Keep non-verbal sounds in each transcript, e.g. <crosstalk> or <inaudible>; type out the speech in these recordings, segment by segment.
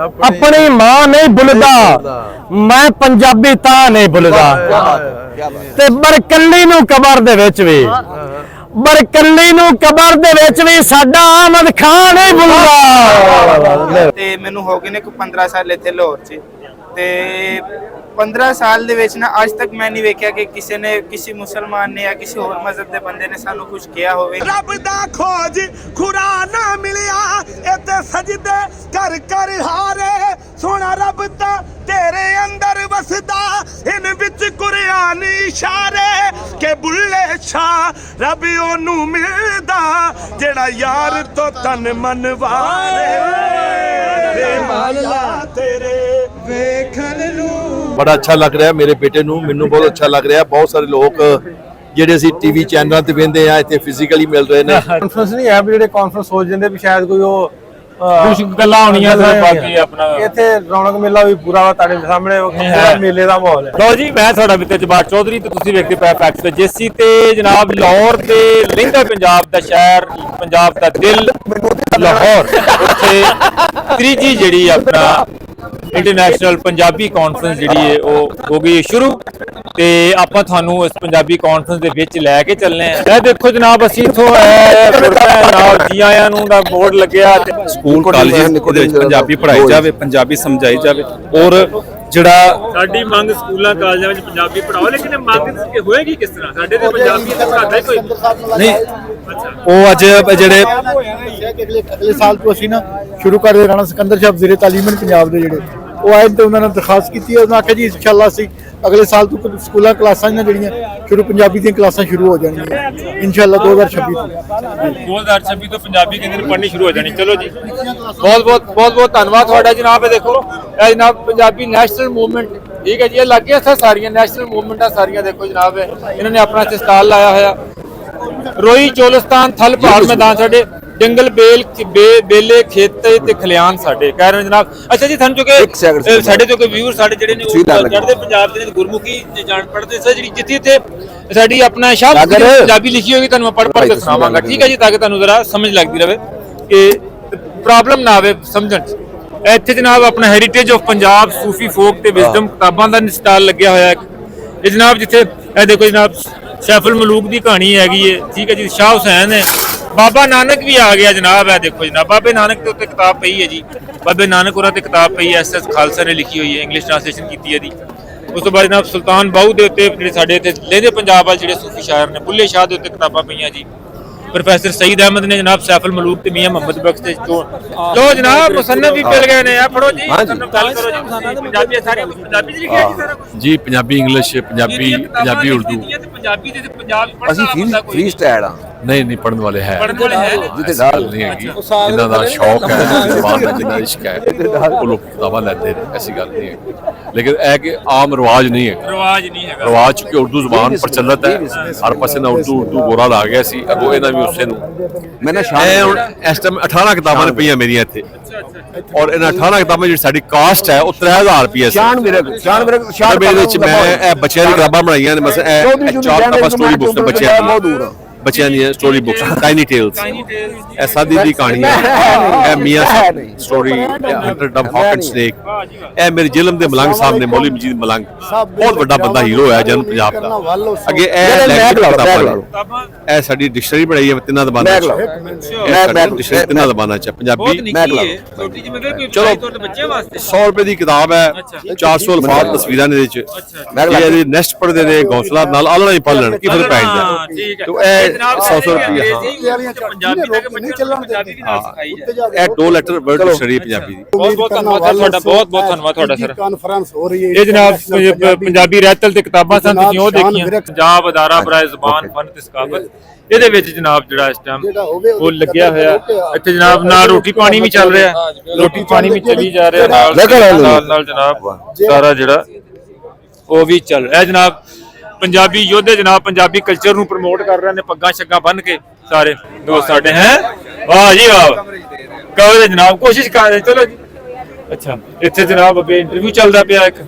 ਆਪਣੀ ਮਾਂ ਨਹੀਂ ਭੁੱਲਦਾ ਮੈਂ ਪੰਜਾਬੀ ਤਾਂ ਨਹੀਂ ਭੁੱਲਦਾ ਤੇ ਬਰਕੱਲੀ ਨੂੰ ਕਬਰ ਦੇ ਵਿੱਚ ਵੀ। ਬਰਕੱਲੀ ਨੂੰ ਕਬਰ ਦੇ ਵਿੱਚ ਵੀ ਸਾਡਾ ਆਮਦ ਖਾਨ ਨਹੀਂ ਭੁੱਲਦਾ ਤੇ ਮੈਨੂੰ ਹੋ ਗਏ ਨੇ ਕੋਈ 15 ਸਾਲ ਇੱਥੇ ਲਾਹੌਰ 'ਚ। ਤੇ 15 ਸਾਲ ਦੇ ਵਿੱਚ ਨਾ ਅੱਜ ਤੱਕ ਮੈਂ ਨਹੀਂ ਵੇਖਿਆ ਕਿ ਕਿਸੇ ਨੇ ਕਿਸੇ ਮੁਸਲਮਾਨ ਨੇ ਜਾਂ ਕਿਸੇ ਹੋਰ ਮਜ਼ਹਬ ਦੇ ਬੰਦੇ ਨੇ ਸਾਨੂੰ ਕੁਝ ਕਿਹਾ ਹੋਵੇ। ਰੱਬ ਦਾ ਖੋਜ ਖੁਰਾ ਨਾ ਮਿਲਿਆ ਇੱਥੇ ਸਜਦੇ ਕਰ ਕਰ ਹਾਰੇ। ਸੋਹਣਾ ਰੱਬ ਤਾਂ ਤੇਰੇ ਅੰਦਰ ਵਸਦਾ ਇਨ ਵਿੱਚ ਕੁਰਾਨ ਇਸ਼ਾਰੇ ਕਿ ਬੁੱਲੇ ਸ਼ਾ ਰੱਬ ਉਹਨੂੰ ਮਿਲਦਾ ਜਿਹੜਾ ਯਾਰ ਤੋਂ ਤਨ ਮਨ ਵਾਰੇ ਲਾ ਤੇਰੇ ਬੜਾ ਅੱਛਾ ਲੱਗ ਰਿਹਾ ਮੇਰੇ ਬੇਟੇ ਨੂੰ ਮੈਨੂੰ ਬਹੁਤ ਅੱਛਾ ਲੱਗ ਰਿਹਾ। ਬਹੁਤ ਸਾਰੇ ਲੋਕ ਜਿਹੜੇ ਅਸੀਂ ਟੀਵੀ ਚੈਨਲਾਂ ਤੇ ਵੇਖਦੇ ਆ ਇੱਥੇ ਫਿਜ਼ੀਕਲੀ ਮਿਲ ਰਹੇ ਨੇ। ਕਾਨਫਰੰਸ ਨਹੀਂ ਹੈ ਵੀ ਜਿਹੜੇ ਕਾਨਫਰੰਸ ਹੋ ਜਾਂਦੇ ਵੀ ਸ਼ਾਇਦ ਕੋਈ ਉਹ ਕੁਝ ਗੱਲਾਂ ਹੋਣੀਆਂ ਸਰ ਬਾਕੀ ਆਪਣਾ ਇੱਥੇ ਰੌਣਕ ਮੇਲਾ ਵੀ ਪੂਰਾ ਵਾ ਤੁਹਾਡੇ ਸਾਹਮਣੇ ਪੂਰਾ ਮੇਲੇ ਦਾ ਮਾਹੌਲ ਹੈ। ਲੋ ਜੀ ਮੈਂ ਤੁਹਾਡਾ ਮਿੱਤਰ ਜਬਾਰ ਚੌਧਰੀ ਤੇ ਤੁਸੀਂ ਵੇਖਦੇ ਪਏ ਫੈਕਟਸ ਤੇ। ਜੇਸੀ ਤੇ ਜਨਾਬ ਲਾਹੌਰ ਤੇ ਲਹਿੰਦਾ ਪੰਜਾਬ ਦਾ ਸ਼ਹਿਰ ਪੰਜਾਬ ਦਾ ਦਿਲ। ਲਾਹੌਰ। ਉੱਥੇ ਤੀਜੀ ਜਿਹੜੀ ਆਪਣਾ ਇੰਟਰਨੈਸ਼ਨਲ ਪੰਜਾਬੀ ਕਾਨਫਰੰਸ ਜਿਹੜੀ ਹੈ ਉਹ ਹੋ ਗਈ ਸ਼ੁਰੂ। ਤੇ ਆਪਾਂ ਤੁਹਾਨੂੰ ਇਸ ਪੰਜਾਬੀ ਕਾਨਫਰੰਸ ਦੇ ਵਿੱਚ ਲੈ ਕੇ ਚੱਲਨੇ ਆ। ਇਹ ਦੇਖੋ ਜਨਾਬ ਅਸੀਂ ਇਥੋਂ ਨਾਲ ਜੀ ਆਇਆਂ ਨੂੰ ਦਾ ਬੋਰਡ ਲੱਗਿਆ। ਤੇ ਸਕੂਲ ਕਾਲਜਾਂ ਦੇ ਵਿੱਚ ਪੰਜਾਬੀ ਪੜ੍ਹਾਈ ਜਾਵੇ ਪੰਜਾਬੀ ਸਮਝਾਈ ਜਾਵੇ। ਔਰ ਜਿਹੜਾ ਸਾਡੀ ਮੰਗ ਸਕੂਲਾਂ ਕਾਲਜਾਂ ਵਿੱਚ ਪੰਜਾਬੀ ਪੜਾਓ ਲੇਕਿਨ ਇਹ ਮੰਗ ਕਿ ਹੋਏਗੀ ਕਿਸ ਤਰ੍ਹਾਂ? ਸਾਡੇ ਤੇ ਪੰਜਾਬੀ ਤਾਂ ਪੜਾਦਾ ਹੀ ਕੋਈ ਨਹੀਂ। ਉਹ ਅੱਜ ਜਿਹੜੇ ਅਗਲੇ ਸਾਲ ਤੋਂ ਅਸੀਂ ਨਾ ਸ਼ੁਰੂ ਕਰ ਦੇ ਰਾਣਾ ਸਿਕੰਦਰ ਸਾਹਿਬ ਜ਼ਿਲ੍ਹੇ ਤਾਲੀਮਨ ਪੰਜਾਬ ਦੇ ਜਿਹੜੇ। ਉਹ ਆਏ ਤੇ ਉਹਨਾਂ ਨੇ ਦਰਖਾਸਤ ਕੀਤੀ ਹੈ ਉਹਨਾਂ ਆਖਿਆ ਜੀ ਇਨਸ਼ਾਅੱਲਾ ਅਸੀਂ ਅਗਲੇ ਸਾਲ ਤੋਂ ਕੁਝ ਸਕੂਲਾਂ ਕਲਾਸਾਂ ਨੇ ਜਿਹੜੀਆਂ ਸ਼ੁਰੂ ਪੰਜਾਬੀ ਦੀਆਂ ਕਲਾਸਾਂ ਸ਼ੁਰੂ ਹੋ ਜਾਣਗੀਆਂ। ਇਨਸ਼ਾਅੱਲਾ 2026 ਤੋਂ। 2026 ਤੋਂ ਪੰਜਾਬੀ ਕਹਿੰਦੇ ਪੜ੍ਹਨੀ ਸ਼ੁਰੂ ਹੋ ਜਾਣੀ। ਚਲੋ ਜੀ। ਬਹੁਤ ਬਹੁਤ ਬਹੁਤ ਬਹੁਤ ਧੰਨਵਾਦ ਤੁਹਾਡਾ ਜਨਾਬ। ਇਹ ਦੇਖੋ ਇਹ ਜਨਾਬ ਪੰਜਾਬੀ ਨੈਸ਼ਨਲ ਮੂਵਮੈਂਟ ਠੀਕ ਹੈ ਜੀ ਇਹ ਲੱਗੇ ਇੱਥੇ ਸਾਰੀਆਂ ਨੈਸ਼ਨਲ ਮੂਵਮੈਂਟਾਂ ਸਾਰੀਆਂ ਦੇਖੋ ਜਨਾਬ। ਇਹ ਇਹਨਾਂ ਨੇ ਆਪਣਾ ਸਟਾਲ ਲਾਇਆ ਹੋਇਆ। ਰੋਈ ਚੋਲਸਤਾਨ ਥਲ ਪਹਾੜ ਮੈਦਾਨ ਸਾਡੇ ਜੰਗਲ ਬੇਲ ਬੇਲੇ ਖੇਤ ਤੇ ਖਲਿਆਣ ਸਾਡੇ। ਕਹਿ ਰਹੇ ਜਨਾਬ। ਅੱਛਾ ਜੀ ਤੁਹਾਨੂੰ ਜੋ ਕਿ ਅਹ ਸਾਡੇ ਜੋ ਕਿ ਵਿਊਅਰ ਸਾਡੇ ਜਿਹੜੇ ਨੇ ਉਹ ਚੜ੍ਹਦੇ ਪੰਜਾਬ ਦੇ ਗੁਰਮੁਖੀ ਤੇ ਜਾਣ ਪੜਦੇ ਸਰ ਜਿਹੜੀ ਜਿੱਥੇ ਇੱਥੇ ਸਾਡੀ ਆਪਣਾ ਸ਼ਾਹ ਪੰਜਾਬੀ ਲਿਖੀ ਹੋਗੀ ਤੁਹਾਨੂੰ ਮੈਂ ਪੜ੍ਹ ਪੜ੍ਹ ਕੇ ਸੁਣਾਵਾਂਗਾ। ਠੀਕ ਹੈ ਜੀ ਤਾਂ ਕਿ ਤੁਹਾਨੂੰ ਜ਼ਰਾ ਸਮਝ ਲੱਗਦੀ ਰਹੇ ਕਿ ਪ੍ਰੋਬਲਮ ਨਾ ਆਵੇ ਸਮਝਣ 'ਚ। ਇੱਥੇ ਜਨਾਬ ਆਪਣਾ heritage of Punjab Sufi folk ਤੇ ਵਿਜ਼ਡਮ ਕਿਤਾਬਾਂ ਦਾ ਸਟਾਲ ਲੱਗਿਆ ਹੋਇਆ ਹੈ ਇਹ ਜਨਾਬ ਜਿੱਥੇ ਇਹ ਦੇਖੋ ਜਨਾਬ ਸੈਫੁਲ ਮਲੂਕ ਦੀ ਕਹਾਣੀ ਹੈਗੀ ਹੈ ਠੀਕ ਹੈ ਜੀ ਸ਼ਾਹ ਹੁਸੈਨ ਹੈ। ਬਾਬਾ ਨਾਨਕ ਵੀ ਆ ਗਿਆ ਜਨਾਬ ਇਹ ਦੇਖੋ ਜਨਾਬ ਬਾਬੇ ਨਾਨਕ ਦੇ ਉੱਤੇ ਕਿਤਾਬ ਪਈ ਹੈ ਜੀ। ਬਾਬੇ ਨਾਨਕ ਉਹਨਾਂ ਤੇ ਕਿਤਾਬ ਪਈ ਹੈ। ਐਸ ਐਸ ਖਾਲਸਾ ਨੇ ਲਿਖੀ ਹੋਈ ਹੈ ਇੰਗਲਿਸ਼ ਟ੍ਰਾਂਸਲੇਸ਼ਨ ਕੀਤੀ ਹੈ ਦੀ ਉਸ ਤੋਂ ਬਾਅਦ ਜਨਾਬ ਸੁਲਤਾਨ ਬਾਹੂ ਦੇ ਉੱਤੇ ਜਿਹੜੇ ਸਾਡੇ ਇੱਥੇ ਲਹਿੰਦੇ ਪੰਜਾਬ ਵਾਲ ਜਿਹੜੇ ਸੂਫੀ ਸ਼ਾਇਰ ਨੇ ਬੁੱਲੇ ਸ਼ਾਹ ਦੇ ਉੱਤੇ ਕਿਤਾਬਾਂ ਪਈਆਂ ਜੀ। ਪ੍ਰੋਫੈਸਰ ਸਈਦ ਅਹਿਮਦ ਨੇ ਜਨਾਬ ਸੈਫੁਲ ਮਲੂਕ ਤੇ ਮੀਆਂ ਮੁਹੰਮਦ ਬਖਸ਼ ਤੇ ਚੋਣ ਲੋ ਜਨਾਬ ਮੁਸੰਨਫ ਵੀ ਮਿਲ ਗਏ ਨੇ। ਆ ਫੜੋ ਜੀ ਗੱਲ ਕਰੋ ਜੀ। ਪੰਜਾਬੀ ਸਾਰੀ ਕੁਝ ਪੰਜਾਬੀ ਚ ਲਿਖਿਆ ਜੀ ਸਾਰਾ ਕੁਝ। ਜੀ ਪੰਜਾਬੀ ਇੰਗਲਿਸ਼ ਪੰਜਾਬੀ ਪੰਜਾਬੀ ਉਰਦੂ। ਪੰਜਾਬੀ ਦੇ ਤੇ ਪੰਜਾਬ ਅਸੀਂ ਫ੍ਰੀ ਫ੍ਰੀ ਸਟਾਈਲ ਆ। ਨਹੀਂ ਨਹੀਂ ਪੜਨ ਵਾਲੇ ਹੈ। ਪੜਨ ਵਾਲੇ ਹੈ। ਐਸੀ ਗੱਲ ਨਹੀਂ ਹੈਗੀ। ਜਿਨ੍ਹਾਂ ਦਾ ਸ਼ੌਕ ਹੈ ਜ਼ਬਾਨ ਦਾ ਜਿਨ੍ਹਾਂ ਦਾ ਇਸ਼ਕ ਹੈ ਉਹ ਲੋਕ ਕਿਤਾਬਾਂ ਲੈਂਦੇ ਨੇ ਐਸੀ ਗੱਲ ਨਹੀਂ ਹੈ ਲੇਕਿਨ ਇਹ ਕਿ ਆਮ ਰਿਵਾਜ ਨਹੀਂ ਹੈ ਰਿਵਾਜ ਨਹੀਂ ਹੈਗਾ। ਰਿਵਾਜ ਕਿ ਉਰਦੂ ਜ਼ਬਾਨ ਪ੍ਰਚਲਿਤ ਹੈ। ਹਰ ਪਾਸੇ ਨਾਲ ਉਰਦੂ ਉਰਦੂ ਬੋਰਾ ਲਾ ਗਿਆ ਸੀ ਅਗੋ ਇਹਨਾਂ ਵੀ ਉਸੇ ਨੂੰ ਮੈਂ ਨਾ ਇਹ ਸ਼ਾਮ ਹੁਣ ਇਸ ਟਾਈਮ 18 ਕਿਤਾਬਾਂ ਨੇ ਪਈਆਂ ਮੇਰੀਆਂ ਇੱਥੇ। ਔਰ ਇਹਨਾਂ 18 ਕਿਤਾਬਾਂ ਜਿਹੜੀ ਸਾਡੀ ਕਾਸਟ ਹੈ ਉਹ 3000 ਰੁਪਏ ਸੀ। ਸ਼ਾਨ ਵੀਰੇ ਸ਼ਾਨ ਵੀਰੇ ਸ਼ਾਨ ਮੇਰੇ ਵਿੱਚ ਮੈਂ ਇਹ ਬੱਚਿਆਂ ਦੀ ਕਿਤਾਬਾਂ ਬਣਾਈਆਂ ਨੇ ਮਸਲ ਇਹ ਚਾਰ ਕਿਤਾਬਾਂ ਸਟੋਰੀ ਬੁੱਕਸ ਨੇ ਬੱਚਿਆਂ। ਬਹੁਤ ਦੂਰ ਦੀਆਂ ਆ। ਬੱਚਿਆਂ ਦੀਆਂ ਸਟੋਰੀ ਬੁੱਕਸ ਟਾਈਨੀ ਟੇਲਸ ਇਹ ਸਾਦੀ ਦੀ ਕਹਾਣੀ ਹੈ। ਇਹ ਮੀਆਂ ਸਟੋਰੀ ਹੰਟਰ ਡਬ ਹਾਕਨ ਸਨੇਕ ਇਹ ਮੇਰੇ ਜ਼ਿਲਮ ਦੇ ਮਲੰਗ ਸਾਹਿਬ ਨੇ ਮੌਲੀ ਮਜੀਦ ਮਲੰਗ। ਬਹੁਤ ਵੱਡਾ ਬੰਦਾ ਹੀਰੋ ਹੈ ਜਨ ਪੰਜਾਬ ਦਾ। ਅੱਗੇ ਇਹ ਲੈ ਕੇ ਕਿਤਾਬਾਂ ਇਹ ਸਾਡੀ ਡਿਕਸ਼ਨਰੀ ਬਣਾਈ ਹੈ ਤਿੰਨਾਂ ਜ਼ਬਾਨਾਂ ਚ। ਇਹ ਸਾਡੀ ਡਿਕਸ਼ਨਰੀ ਤਿੰਨਾਂ ਜ਼ਬਾਨਾਂ ਚ ਪੰਜਾਬੀ ਹੈ। ਛੋਟੀ ਜਿਹੀ ਮੈਂ ਕਿਹਾ ਕੋਈ ਤੇ ਬੱਚਿਆਂ ਵਾਸਤੇ। 100 ਰੁਪਏ ਦੀ ਕਿਤਾਬ ਹੈ। 400 ਅਲਫਾਜ਼ ਤਸਵੀਰਾਂ ਨੇ ਇਹਦੇ ਚ ਇਹ ਇਹਦੀ ਨੈਕਸਟ ਪੜਦੇ ਨੇ ਗੌਸਲਾ ਨਾਲ ਆਲਣਾ ਹੀ ਪੜ ਲੈਣ ਕੀ ਫ਼ਰਕ ਪੈ ਹਾਂ, ਜਾਂਦਾ ਠੀਕ ਹੈ। ਤੋ ਇਹ 100 ਰੁਪਏ ਪੰਜਾਬੀ ਤੱਕ ਇਹ ਦੋ ਲੈਟਰ ਵਰਡ ਡਿਕਸ਼ਨਰੀ ਪੰਜਾਬੀ ਦੀ। ਬਹੁਤ ਬਹੁਤ ਧੰਨਵਾਦ ਤੁਹਾਡਾ ਬਹੁਤ ਬਹੁਤ ਧੰਨਵਾਦ ਤੁਹਾਡਾ ਸਰ ਕਾਨਫਰੰਸ ਹੋ ਰਹੀ ਹੈ ਇਹ ਜਨਾਬ ਪੰਜ- ਪੰਜਾਬੀ ਰਹਿਤਲ ਤੇ ਕਿਤਾਬਾਂ ਸਨ ਤੁਸੀਂ ਉਹ ਦੇਖੀਆਂ। ਪੰਜਾਬ ਅਦਾਰਾ ਬਰਾਏ ਜ਼ਬਾਨ ਫਨ ਤੇ ਸਕਾਫਤ ਇਹਦੇ ਵਿੱਚ ਜਨਾਬ ਜਿਹੜਾ ਇਸ ਟਾਈਮ ਉਹ ਲੱਗਿਆ ਹੋਇਆ। ਇੱਥੇ ਜਨਾਬ ਨਾਲ ਰੋਟੀ ਪਾਣੀ ਵੀ ਚੱਲ ਰਿਹਾ। ਰੋਟੀ ਪਾਣੀ ਵੀ ਚੱਲੀ ਜਾ ਰਿਹਾ ਨਾਲ ਨਾਲ ਨਾਲ ਜਨਾਬ ਸਾਰਾ ਜਿਹੜਾ ਉਹ ਵੀ ਚੱਲ ਰਿਹਾ ਜਨਾਬ ਪੰਜਾਬੀ ਯੋਧੇ ਜਨਾਬ ਪੰਜਾਬੀ ਕਲਚਰ ਨੂੰ ਪ੍ਰਮੋਟ ਕਰ ਰਹੇ ਨੇ ਪੱਗਾਂ ਛੱਗਾਂ ਬੰਨ ਕੇ ਸਾਰੇ ਦੋਸਤ ਸਾਡੇ ਹੈ? ਵਾਹ ਜੀ ਵਾਹ। ਕਹੋ ਜਨਾਬ ਕੋਸ਼ਿਸ਼ ਕਰ ਰਹੇ ਚਲੋ ਜੀ। ਅੱਛਾ ਇੱਥੇ ਜਨਾਬ ਅੱਗੇ ਇੰਟਰਵਿਊ ਚੱਲਦਾ ਪਿਆ ਇੱਕ।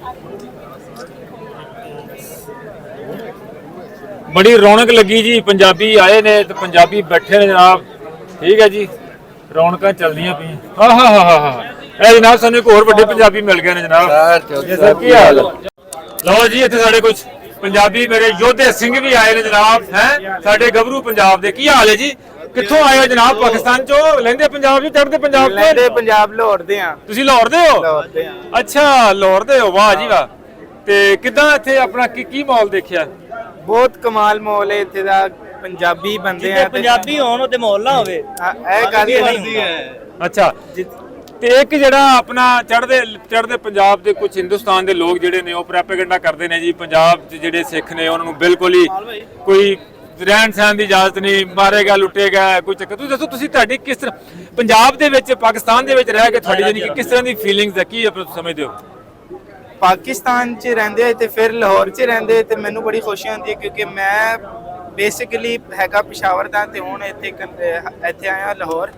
ਬੜੀ ਰੌਣਕ ਲੱਗੀ ਜੀ ਪੰਜਾਬੀ ਆਏ ਨੇ ਤੇ ਪੰਜਾਬੀ ਬੈਠੇ ਨੇ ਜਨਾਬ। ਠੀਕ ਹੈ ਜੀ ਰੌਣਕਾਂ ਚੱਲਦੀਆਂ ਪਈਆਂ। ਹਾਂ ਹਾਂ ਹਾਂ ਹਾਂ ਇਹ ਜਨਾਬ ਸਾਨੂੰ ਇੱਕ ਹੋਰ ਵੱਡੇ ਪੰਜਾਬੀ ਮਿਲ ਗਏ ਨੇ ਜਨਾਬ। ਕੀ ਹਾਲ ਲਓ ਜੀ ਇੱਥੇ ਸਾਡੇ ਕੁਝ ਪੰਜਾਬੀ ਮੇਰੇ ਯੋਧੇ ਸਿੰਘ ਵੀ ਆਏ ਨੇ ਜਨਾਬ ਹੈ? ਸਾਡੇ ਗੱਭਰੂ ਪੰਜਾਬ ਦੇ। ਕੀ ਹਾਲ ਹੈ ਜੀ? ਕਿੱਥੋਂ ਆਏ ਹੋ ਜਨਾਬ? ਪਾਕਿਸਤਾਨ ਚੋਂ? ਲੈਂਦੇ ਪੰਜਾਬ ਜੀ ਚੜ੍ਹਦੇ ਪੰਜਾਬ ਲੈਂਦੇ ਤੋਂ ਪੰਜਾਬ ਲਾਹੌਰ ਦੇ ਆ। ਤੁਸੀਂ ਲਾਹੌਰ ਦੇ ਹੋ? ਲਾਹੌਰ ਦੇ ਆ। ਅੱਛਾ ਲਾਹੌਰ ਦੇ ਹੋ। ਵਾਹ ਜੀ ਵਾਹ। ਤੇ ਕਿਦਾਂ ਇੱਥੇ ਆਪਣਾ ਕੀ ਕੀ ਮਾਹੌਲ ਦੇਖਿਆ? ਬਹੁਤ ਕਮਾਲ ਮਾਹੌਲ ਹੈ ਇੱਥੇ ਦਾ ਪੰਜਾਬੀ ਬੰਦੇ ਆ ਤੇ- ਪੰਜਾਬੀ ਹੋਣ ਉਹਦੇ ਮਾਹੌਲ ਨਾ ਹੋਵੇ। ਹਾਂ, ਇਹ ਗੱਲ ਨਹੀਂ। ਅੱਛਾ। ਤੇ ਇੱਕ ਜਿਹੜਾ ਆਪਣਾ ਚੜ੍ਹਦੇ ਚੜ੍ਹਦੇ ਪੰਜਾਬ ਦੇ ਕੁਝ ਹਿੰਦੁਸਤਾਨ ਦੇ ਲੋਕ ਜਿਹੜੇ ਨੇ, ਉਹ ਪ੍ਰੋਪੇਗੈਂਡਾ ਕਰਦੇ ਨੇ ਜੀ। ਪੰਜਾਬ 'ਚ ਜਿਹੜੇ ਸਿੱਖ ਨੇ, ਉਹਨਾਂ ਨੂੰ ਬਿਲਕੁਲ ਹੀ ਕੋਈ ਰਹਿਣ ਸਹਿਣ ਦੀ ਇਜਾਜ਼ਤ ਨਹੀਂ ਮਾਰੇਗਾ ਲੁੱਟੇਗਾ ਕੋਈ ਚੱਕਰ। ਤੁਸੀਂ ਦੱਸੋ, ਤੁਸੀਂ ਤੁਹਾਡੀ ਕਿਸ ਤਰ੍ਹਾਂ, ਪੰਜਾਬ ਦੇ ਵਿੱਚ, ਪਾਕਿਸਤਾਨ ਦੇ ਵਿੱਚ ਰਹਿ ਕੇ ਤੁਹਾਡੀ ਜਾਨੀ ਕਿ ਕਿਸ ਤਰ੍ਹਾਂ ਦੀ ਫੀਲਿੰਗਸ ਹੈ? ਕੀ ਆਪਣਾ ਸਮਝਦੇ ਹੋ? ਪਾਕਿਸਤਾਨ 'ਚ ਰਹਿੰਦੇ ਹੋਏ ਤੇ ਫਿਰ ਲਾਹੌਰ 'ਚ ਰਹਿੰਦੇ ਤੇ ਮੈਨੂੰ ਬੜੀ ਖੁਸ਼ੀ ਹੁੰਦੀ ਹੈ ਕਿਉਂਕਿ ਮੈਂ ਬੇਸਿਕਲੀ ਹੈਗਾ ਪਿਸ਼ਾਵਰ ਦਾ ਤੇ ਹੁਣ ਇੱਥੇ ਇੱਥੇ ਆਇਆ ਲਾਹੌਰ।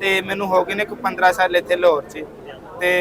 ਤੇ ਮੈਨੂੰ ਹੋ ਗਏ ਨੇ ਕੋਈ 15 ਸਾਲ ਇੱਥੇ ਲਾਹੌਰ 'ਚ। ਤੇ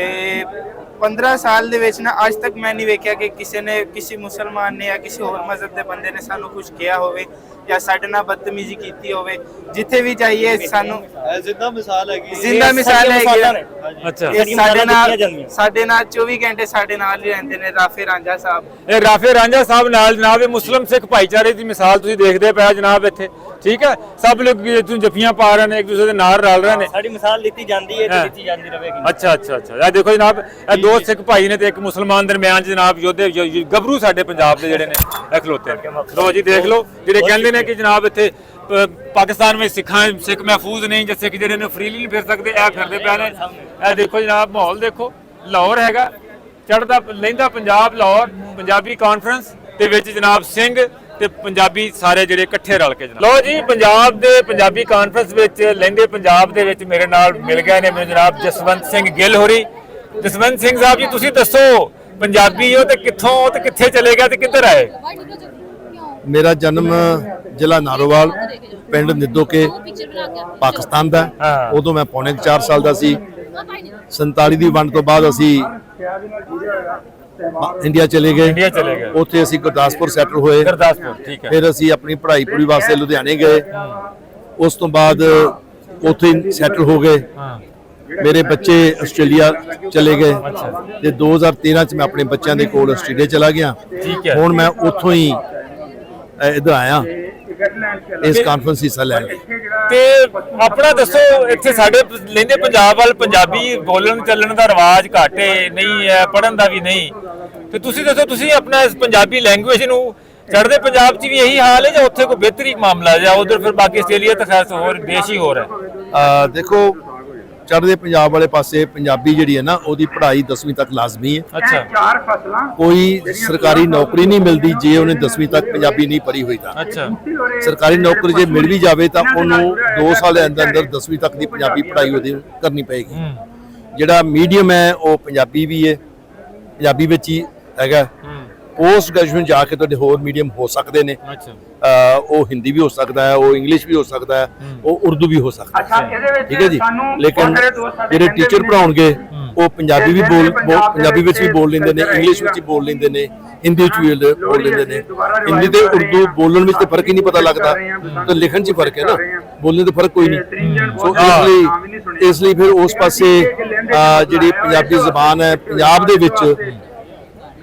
15 ਸਾਲ ਦੇ ਵਿੱਚ ਨਾ ਅੱਜ ਤੱਕ ਮੈਂ ਨਹੀਂ ਵੇਖਿਆ ਕਿ ਕਿਸੇ ਨੇ, ਕਿਸੇ ਮੁਸਲਮਾਨ ਨੇ ਜਾਂ ਕਿਸੇ ਹੋਰ ਮਜ਼ਹਬ ਦੇ ਬੰਦੇ ਨੇ ਸਾਨੂੰ ਕੁਝ ਕਿਹਾ ਹੋਵੇ। ਜਾਂ ਸਾਡੇ ਨਾਲ ਬਦਤਮੀਜ਼ੀ ਕੀਤੀ ਹੋਵੇ ਜਿੱਥੇ ਵੀ ਜਾਈਏ ਸਾਨੂੰ ਜ਼ਿੰਦਾ ਮਿਸਾਲ ਹੈਗੀ ਜ਼ਿੰਦਾ ਮਿਸਾਲ ਹੈਗੀ। ਅੱਛਾ। ਇਹ ਸਾਡੇ ਨਾਲ। ਸਾਡੇ ਨਾਲ 24 ਘੰਟੇ ਸਾਡੇ ਨਾਲ ਹੀ ਰਹਿੰਦੇ ਨੇ ਰਾਫੇ ਰਾਂਝਾ ਸਾਹਿਬ। ਇਹ ਰਾਫੇ ਰਾਂਝਾ ਸਾਹਿਬ ਨਾਲ ਜਨਾਬ ਇਹ ਮੁਸਲਮ ਸਿੱਖ ਭਾਈਚਾਰੇ ਦੀ ਮਿਸਾਲ ਤੁਸੀਂ ਦੇਖਦੇ ਹੋ ਜਨਾਬ ਇੱਥੇ। ਠੀਕ ਹੈ? ਸਭ ਲੋਕ ਤੁਸੀਂ ਜੱਫੀਆਂ ਪਾ ਰਹੇ ਨੇ ਇੱਕ ਦੂਸਰੇ ਦੇ ਨਾਲ ਰਲ ਰਹੇ ਨੇ। ਸਾਡੀ ਮਿਸਾਲ ਦਿੱਤੀ ਜਾਂਦੀ ਹੈ। ਤੇ ਦਿੱਤੀ ਜਾਂਦੀ ਰਹੇਗੀ ਅੱਛਾ ਅੱਛਾ ਅੱਛਾ। ਇਹ ਦੇਖੋ ਜਨਾਬ ਇਹ ਦੋ ਸਿੱਖ ਭਾਈ ਨੇ ਤੇ ਇੱਕ ਮੁਸਲਮਾਨ ਦਰਮਿਆਨ ਜਨਾਬ ਯੋਧੇ ਗੱਭਰੂ ਸਾਡੇ ਪੰਜਾਬ ਦੇ ਜਿਹੜੇ ਨੇ ਇਹ ਖਲੋਤੇ ਨੇ। ਲੋ ਜੀ ਦੇਖ ਲਓ ਜਿਹੜੇ ਕਹਿੰਦੇ ਨੇ ਕਿ ਜਨਾਬ ਇੱਥੇ ਪਾਕਿਸਤਾਨ ਵਿੱਚ ਸਿੱਖਾਂ, ਸਿੱਖ ਮਹਿਫੂਜ਼ ਨਹੀਂ ਜਾਂ ਸਿੱਖ ਜਿਹੜੇ ਨੇ ਫ੍ਰੀਲੀ ਨਹੀਂ ਫਿਰ ਸਕਦੇ, ਇਹ ਫਿਰਦੇ ਪਏ ਨੇ। ਇਹ ਦੇਖੋ ਜਨਾਬ, ਮਾਹੌਲ ਦੇਖੋ, ਲਾਹੌਰ ਹੈਗਾ ਚੜਦਾ ਲਹਿੰਦਾ ਪੰਜਾਬ, ਲਾਹੌਰ, ਪੰਜਾਬੀ ਕਾਨਫਰੰਸ ਤੇ ਵਿੱਚ ਜਨਾਬ ਸਿੰਘ ਤੇ ਪੰਜਾਬੀ ਸਾਰੇ ਜਿਹੜੇ ਇਕੱਠੇ ਰਲ ਕੇ ਜਨਾਬ। ਲੋ ਜੀ, ਪੰਜਾਬ ਦੇ ਪੰਜਾਬੀ ਕਾਨਫਰੰਸ ਵਿੱਚ ਲਹਿੰਦੇ ਪੰਜਾਬ ਦੇ ਵਿੱਚ ਮੇਰੇ ਨਾਲ ਮਿਲ ਗਏ ਨੇ ਮੇਰੇ ਜਨਾਬ ਜਸਵੰਤ ਸਿੰਘ ਗਿੱਲ ਹੋਰੀ। ਜਸਵੰਤ ਸਿੰਘ ਸਾਹਿਬ ਜੀ, ਤੁਸੀਂ ਦੱਸੋ, ਪੰਜਾਬੀ ਹੋ ਤੇ ਕਿੱਥੋਂ ਤੇ ਕਿੱਥੇ ਚਲੇ ਗਏ ਤੇ ਕਿੱਧਰ ਆਏ? ਮੇਰਾ ਜਨਮ ਜ਼ਿਲ੍ਹਾ ਨਾਰੋਵਾਲ ਪਿੰਡ ਨਿੱਦੋਕੇ ਪਾਕਿਸਤਾਨ ਦਾ। ਉਦੋਂ ਮੈਂ ਪੌਣੇ 4 ਸਾਲ ਦਾ ਸੀ। 47 ਦੀ ਵੰਡ ਤੋਂ ਬਾਅਦ ਅਸੀਂ ਇੰਡੀਆ ਚਲੇ ਗਏ। ਇੰਡੀਆ ਚਲੇ ਗਏ। ਉੱਥੇ ਅਸੀਂ ਗੁਰਦਾਸਪੁਰ ਸੈਟਲ ਹੋਏ। ਗੁਰਦਾਸਪੁਰ ਠੀਕ ਹੈ। ਫਿਰ ਅਸੀਂ ਆਪਣੀ ਪੜ੍ਹਾਈ ਪੂਰੀ ਵਾਸਤੇ ਲੁਧਿਆਣੇ ਗਏ। ਉਸ ਤੋਂ ਬਾਅਦ ਉੱਥੇ ਸੈਟਲ ਹੋ ਗਏ। ਮੇਰੇ ਬੱਚੇ ਆਸਟ੍ਰੇਲੀਆ ਚਲੇ ਗਏ। ਤੇ 2013 ਚ ਮੈਂ ਆਪਣੇ ਬੱਚਿਆਂ ਦੇ ਕੋਲ ਆਸਟ੍ਰੇਲੀਆ ਚਲਾ ਗਿਆ। ਹੁਣ ਮੈਂ ਉੱਥੋਂ ਹੀ ਇੱਧਰ ਆਇਆ। ਇਸ ਕਾਨਫਰੰਸ ਹਿੱਸਾ ਲੈਣ। ਤੇ ਆਪਣਾ ਦੱਸੋ ਇੱਥੇ ਸਾਡੇ ਲੈਂਦੇ ਪੰਜਾਬ ਵੱਲ ਪੰਜਾਬੀ ਬੋਲਣ ਚੱਲਣ ਦਾ ਰਿਵਾਜ ਘਾਟੇ ਨਹੀਂ ਹੈ ਪੜਨ ਦਾ ਵੀ ਨਹੀਂ। ਤੇ ਤੁਸੀਂ ਦੱਸੋ ਤੁਸੀਂ ਆਪਣਾ ਇਸ ਪੰਜਾਬੀ ਲੈਂਗੁਏਜ ਨੂੰ ਚੜ੍ਹਦੇ ਪੰਜਾਬ 'ਚ ਵੀ ਇਹੀ ਹਾਲ ਹੈ ਜਾਂ ਉੱਥੇ ਕੋਈ ਬਿਹਤਰੀ ਮਾਮਲਾ ਜਾਂ ਉਧਰ ਫਿਰ ਬਾਕੀ ਆਸਟ੍ਰੇਲੀਆ ਤਾਂ ਖੈਰ ਹੋਰ ਦੇਸ਼ ਹੀ ਹੋਰ ਹੈ? ਦੇਖੋ ਚੜ੍ਹਦੇ ਪੰਜਾਬ ਵਾਲੇ ਪਾਸੇ ਪੰਜਾਬੀ ਜਿਹੜੀ ਹੈ ਨਾ ਉਹਦੀ ਪੜ੍ਹਾਈ 10ਵੀਂ ਤੱਕ ਲਾਜ਼ਮੀ ਹੈ। ਅੱਛਾ। ਕੋਈ ਸਰਕਾਰੀ ਨੌਕਰੀ ਨਹੀਂ ਮਿਲਦੀ ਜੇ ਉਹਨੇ 10ਵੀਂ ਤੱਕ ਪੰਜਾਬੀ ਨਹੀਂ ਪੜ੍ਹੀ ਹੋਈ ਤਾਂ। ਅੱਛਾ। ਸਰਕਾਰੀ ਨੌਕਰੀ ਜੇ ਮਿਲ ਵੀ ਜਾਵੇ ਤਾਂ ਉਹਨੂੰ 2 ਸਾਲ ਦੇ ਅੰਦਰ ਅੰਦਰ 10ਵੀਂ ਤੱਕ ਦੀ ਪੰਜਾਬੀ ਪੜ੍ਹਾਈ ਉਹਦੀ ਕਰਨੀ ਪਏਗੀ। ਜਿਹੜਾ ਮੀਡੀਅਮ ਹੈ ਉਹ ਪੰਜਾਬੀ ਵੀ ਹੈ ਪੰਜਾਬੀ ਵਿੱਚ ਹੀ ਹੈਗਾ। ਪੋਸਟ ਗ੍ਰੈਜੂਏਸ਼ਨ ਜਾ ਕੇ ਤੁਹਾਡੇ ਹੋਰ ਮੀਡੀਅਮ ਹੋ ਸਕਦੇ ਨੇ। ਅੱਛਾ। ਉਹ ਹਿੰਦੀ ਵੀ ਹੋ ਸਕਦਾ ਹੈ ਉਹ ਇੰਗਲਿਸ਼ ਵੀ ਹੋ ਸਕਦਾ ਹੈ ਉਹ ਉਰਦੂ ਵੀ ਹੋ ਸਕਦਾ ਹੈ। ਠੀਕ ਹੈ ਜੀ? ਲੇਕਿਨ ਜਿਹੜੇ ਟੀਚਰ ਪੜਾਉਣਗੇ ਉਹ ਪੰਜਾਬੀ ਵੀ ਬੋਲ ਪੰਜਾਬੀ ਵਿੱਚ ਵੀ ਬੋਲ ਲੈਂਦੇ ਨੇ ਇੰਗਲਿਸ਼ ਵਿੱਚ ਵੀ ਬੋਲ ਲੈਂਦੇ ਨੇ ਹਿੰਦੀ ਵਿੱਚ ਵੀ ਬੋਲ ਲੈਂਦੇ ਨੇ। ਹਿੰਦੀ ਤੇ ਉਰਦੂ ਬੋਲਣ ਵਿੱਚ ਤੇ ਫ਼ਰਕ ਹੀ ਨਹੀਂ ਪਤਾ ਲੱਗਦਾ। ਤੇ ਲਿਖਣ 'ਚ ਹੀ ਫ਼ਰਕ ਹੈ ਨਾ। ਬੋਲਣ ਤੇ ਫ਼ਰਕ ਕੋਈ ਨਹੀਂ। ਸੋ ਇਸ ਲਈ ਇਸ ਲਈ ਫਿਰ ਉਸ ਪਾਸੇ ਜਿਹੜੀ ਪੰਜਾਬੀ ਜ਼ੁਬਾਨ ਹੈ ਪੰਜਾਬ ਦੇ ਵਿੱਚ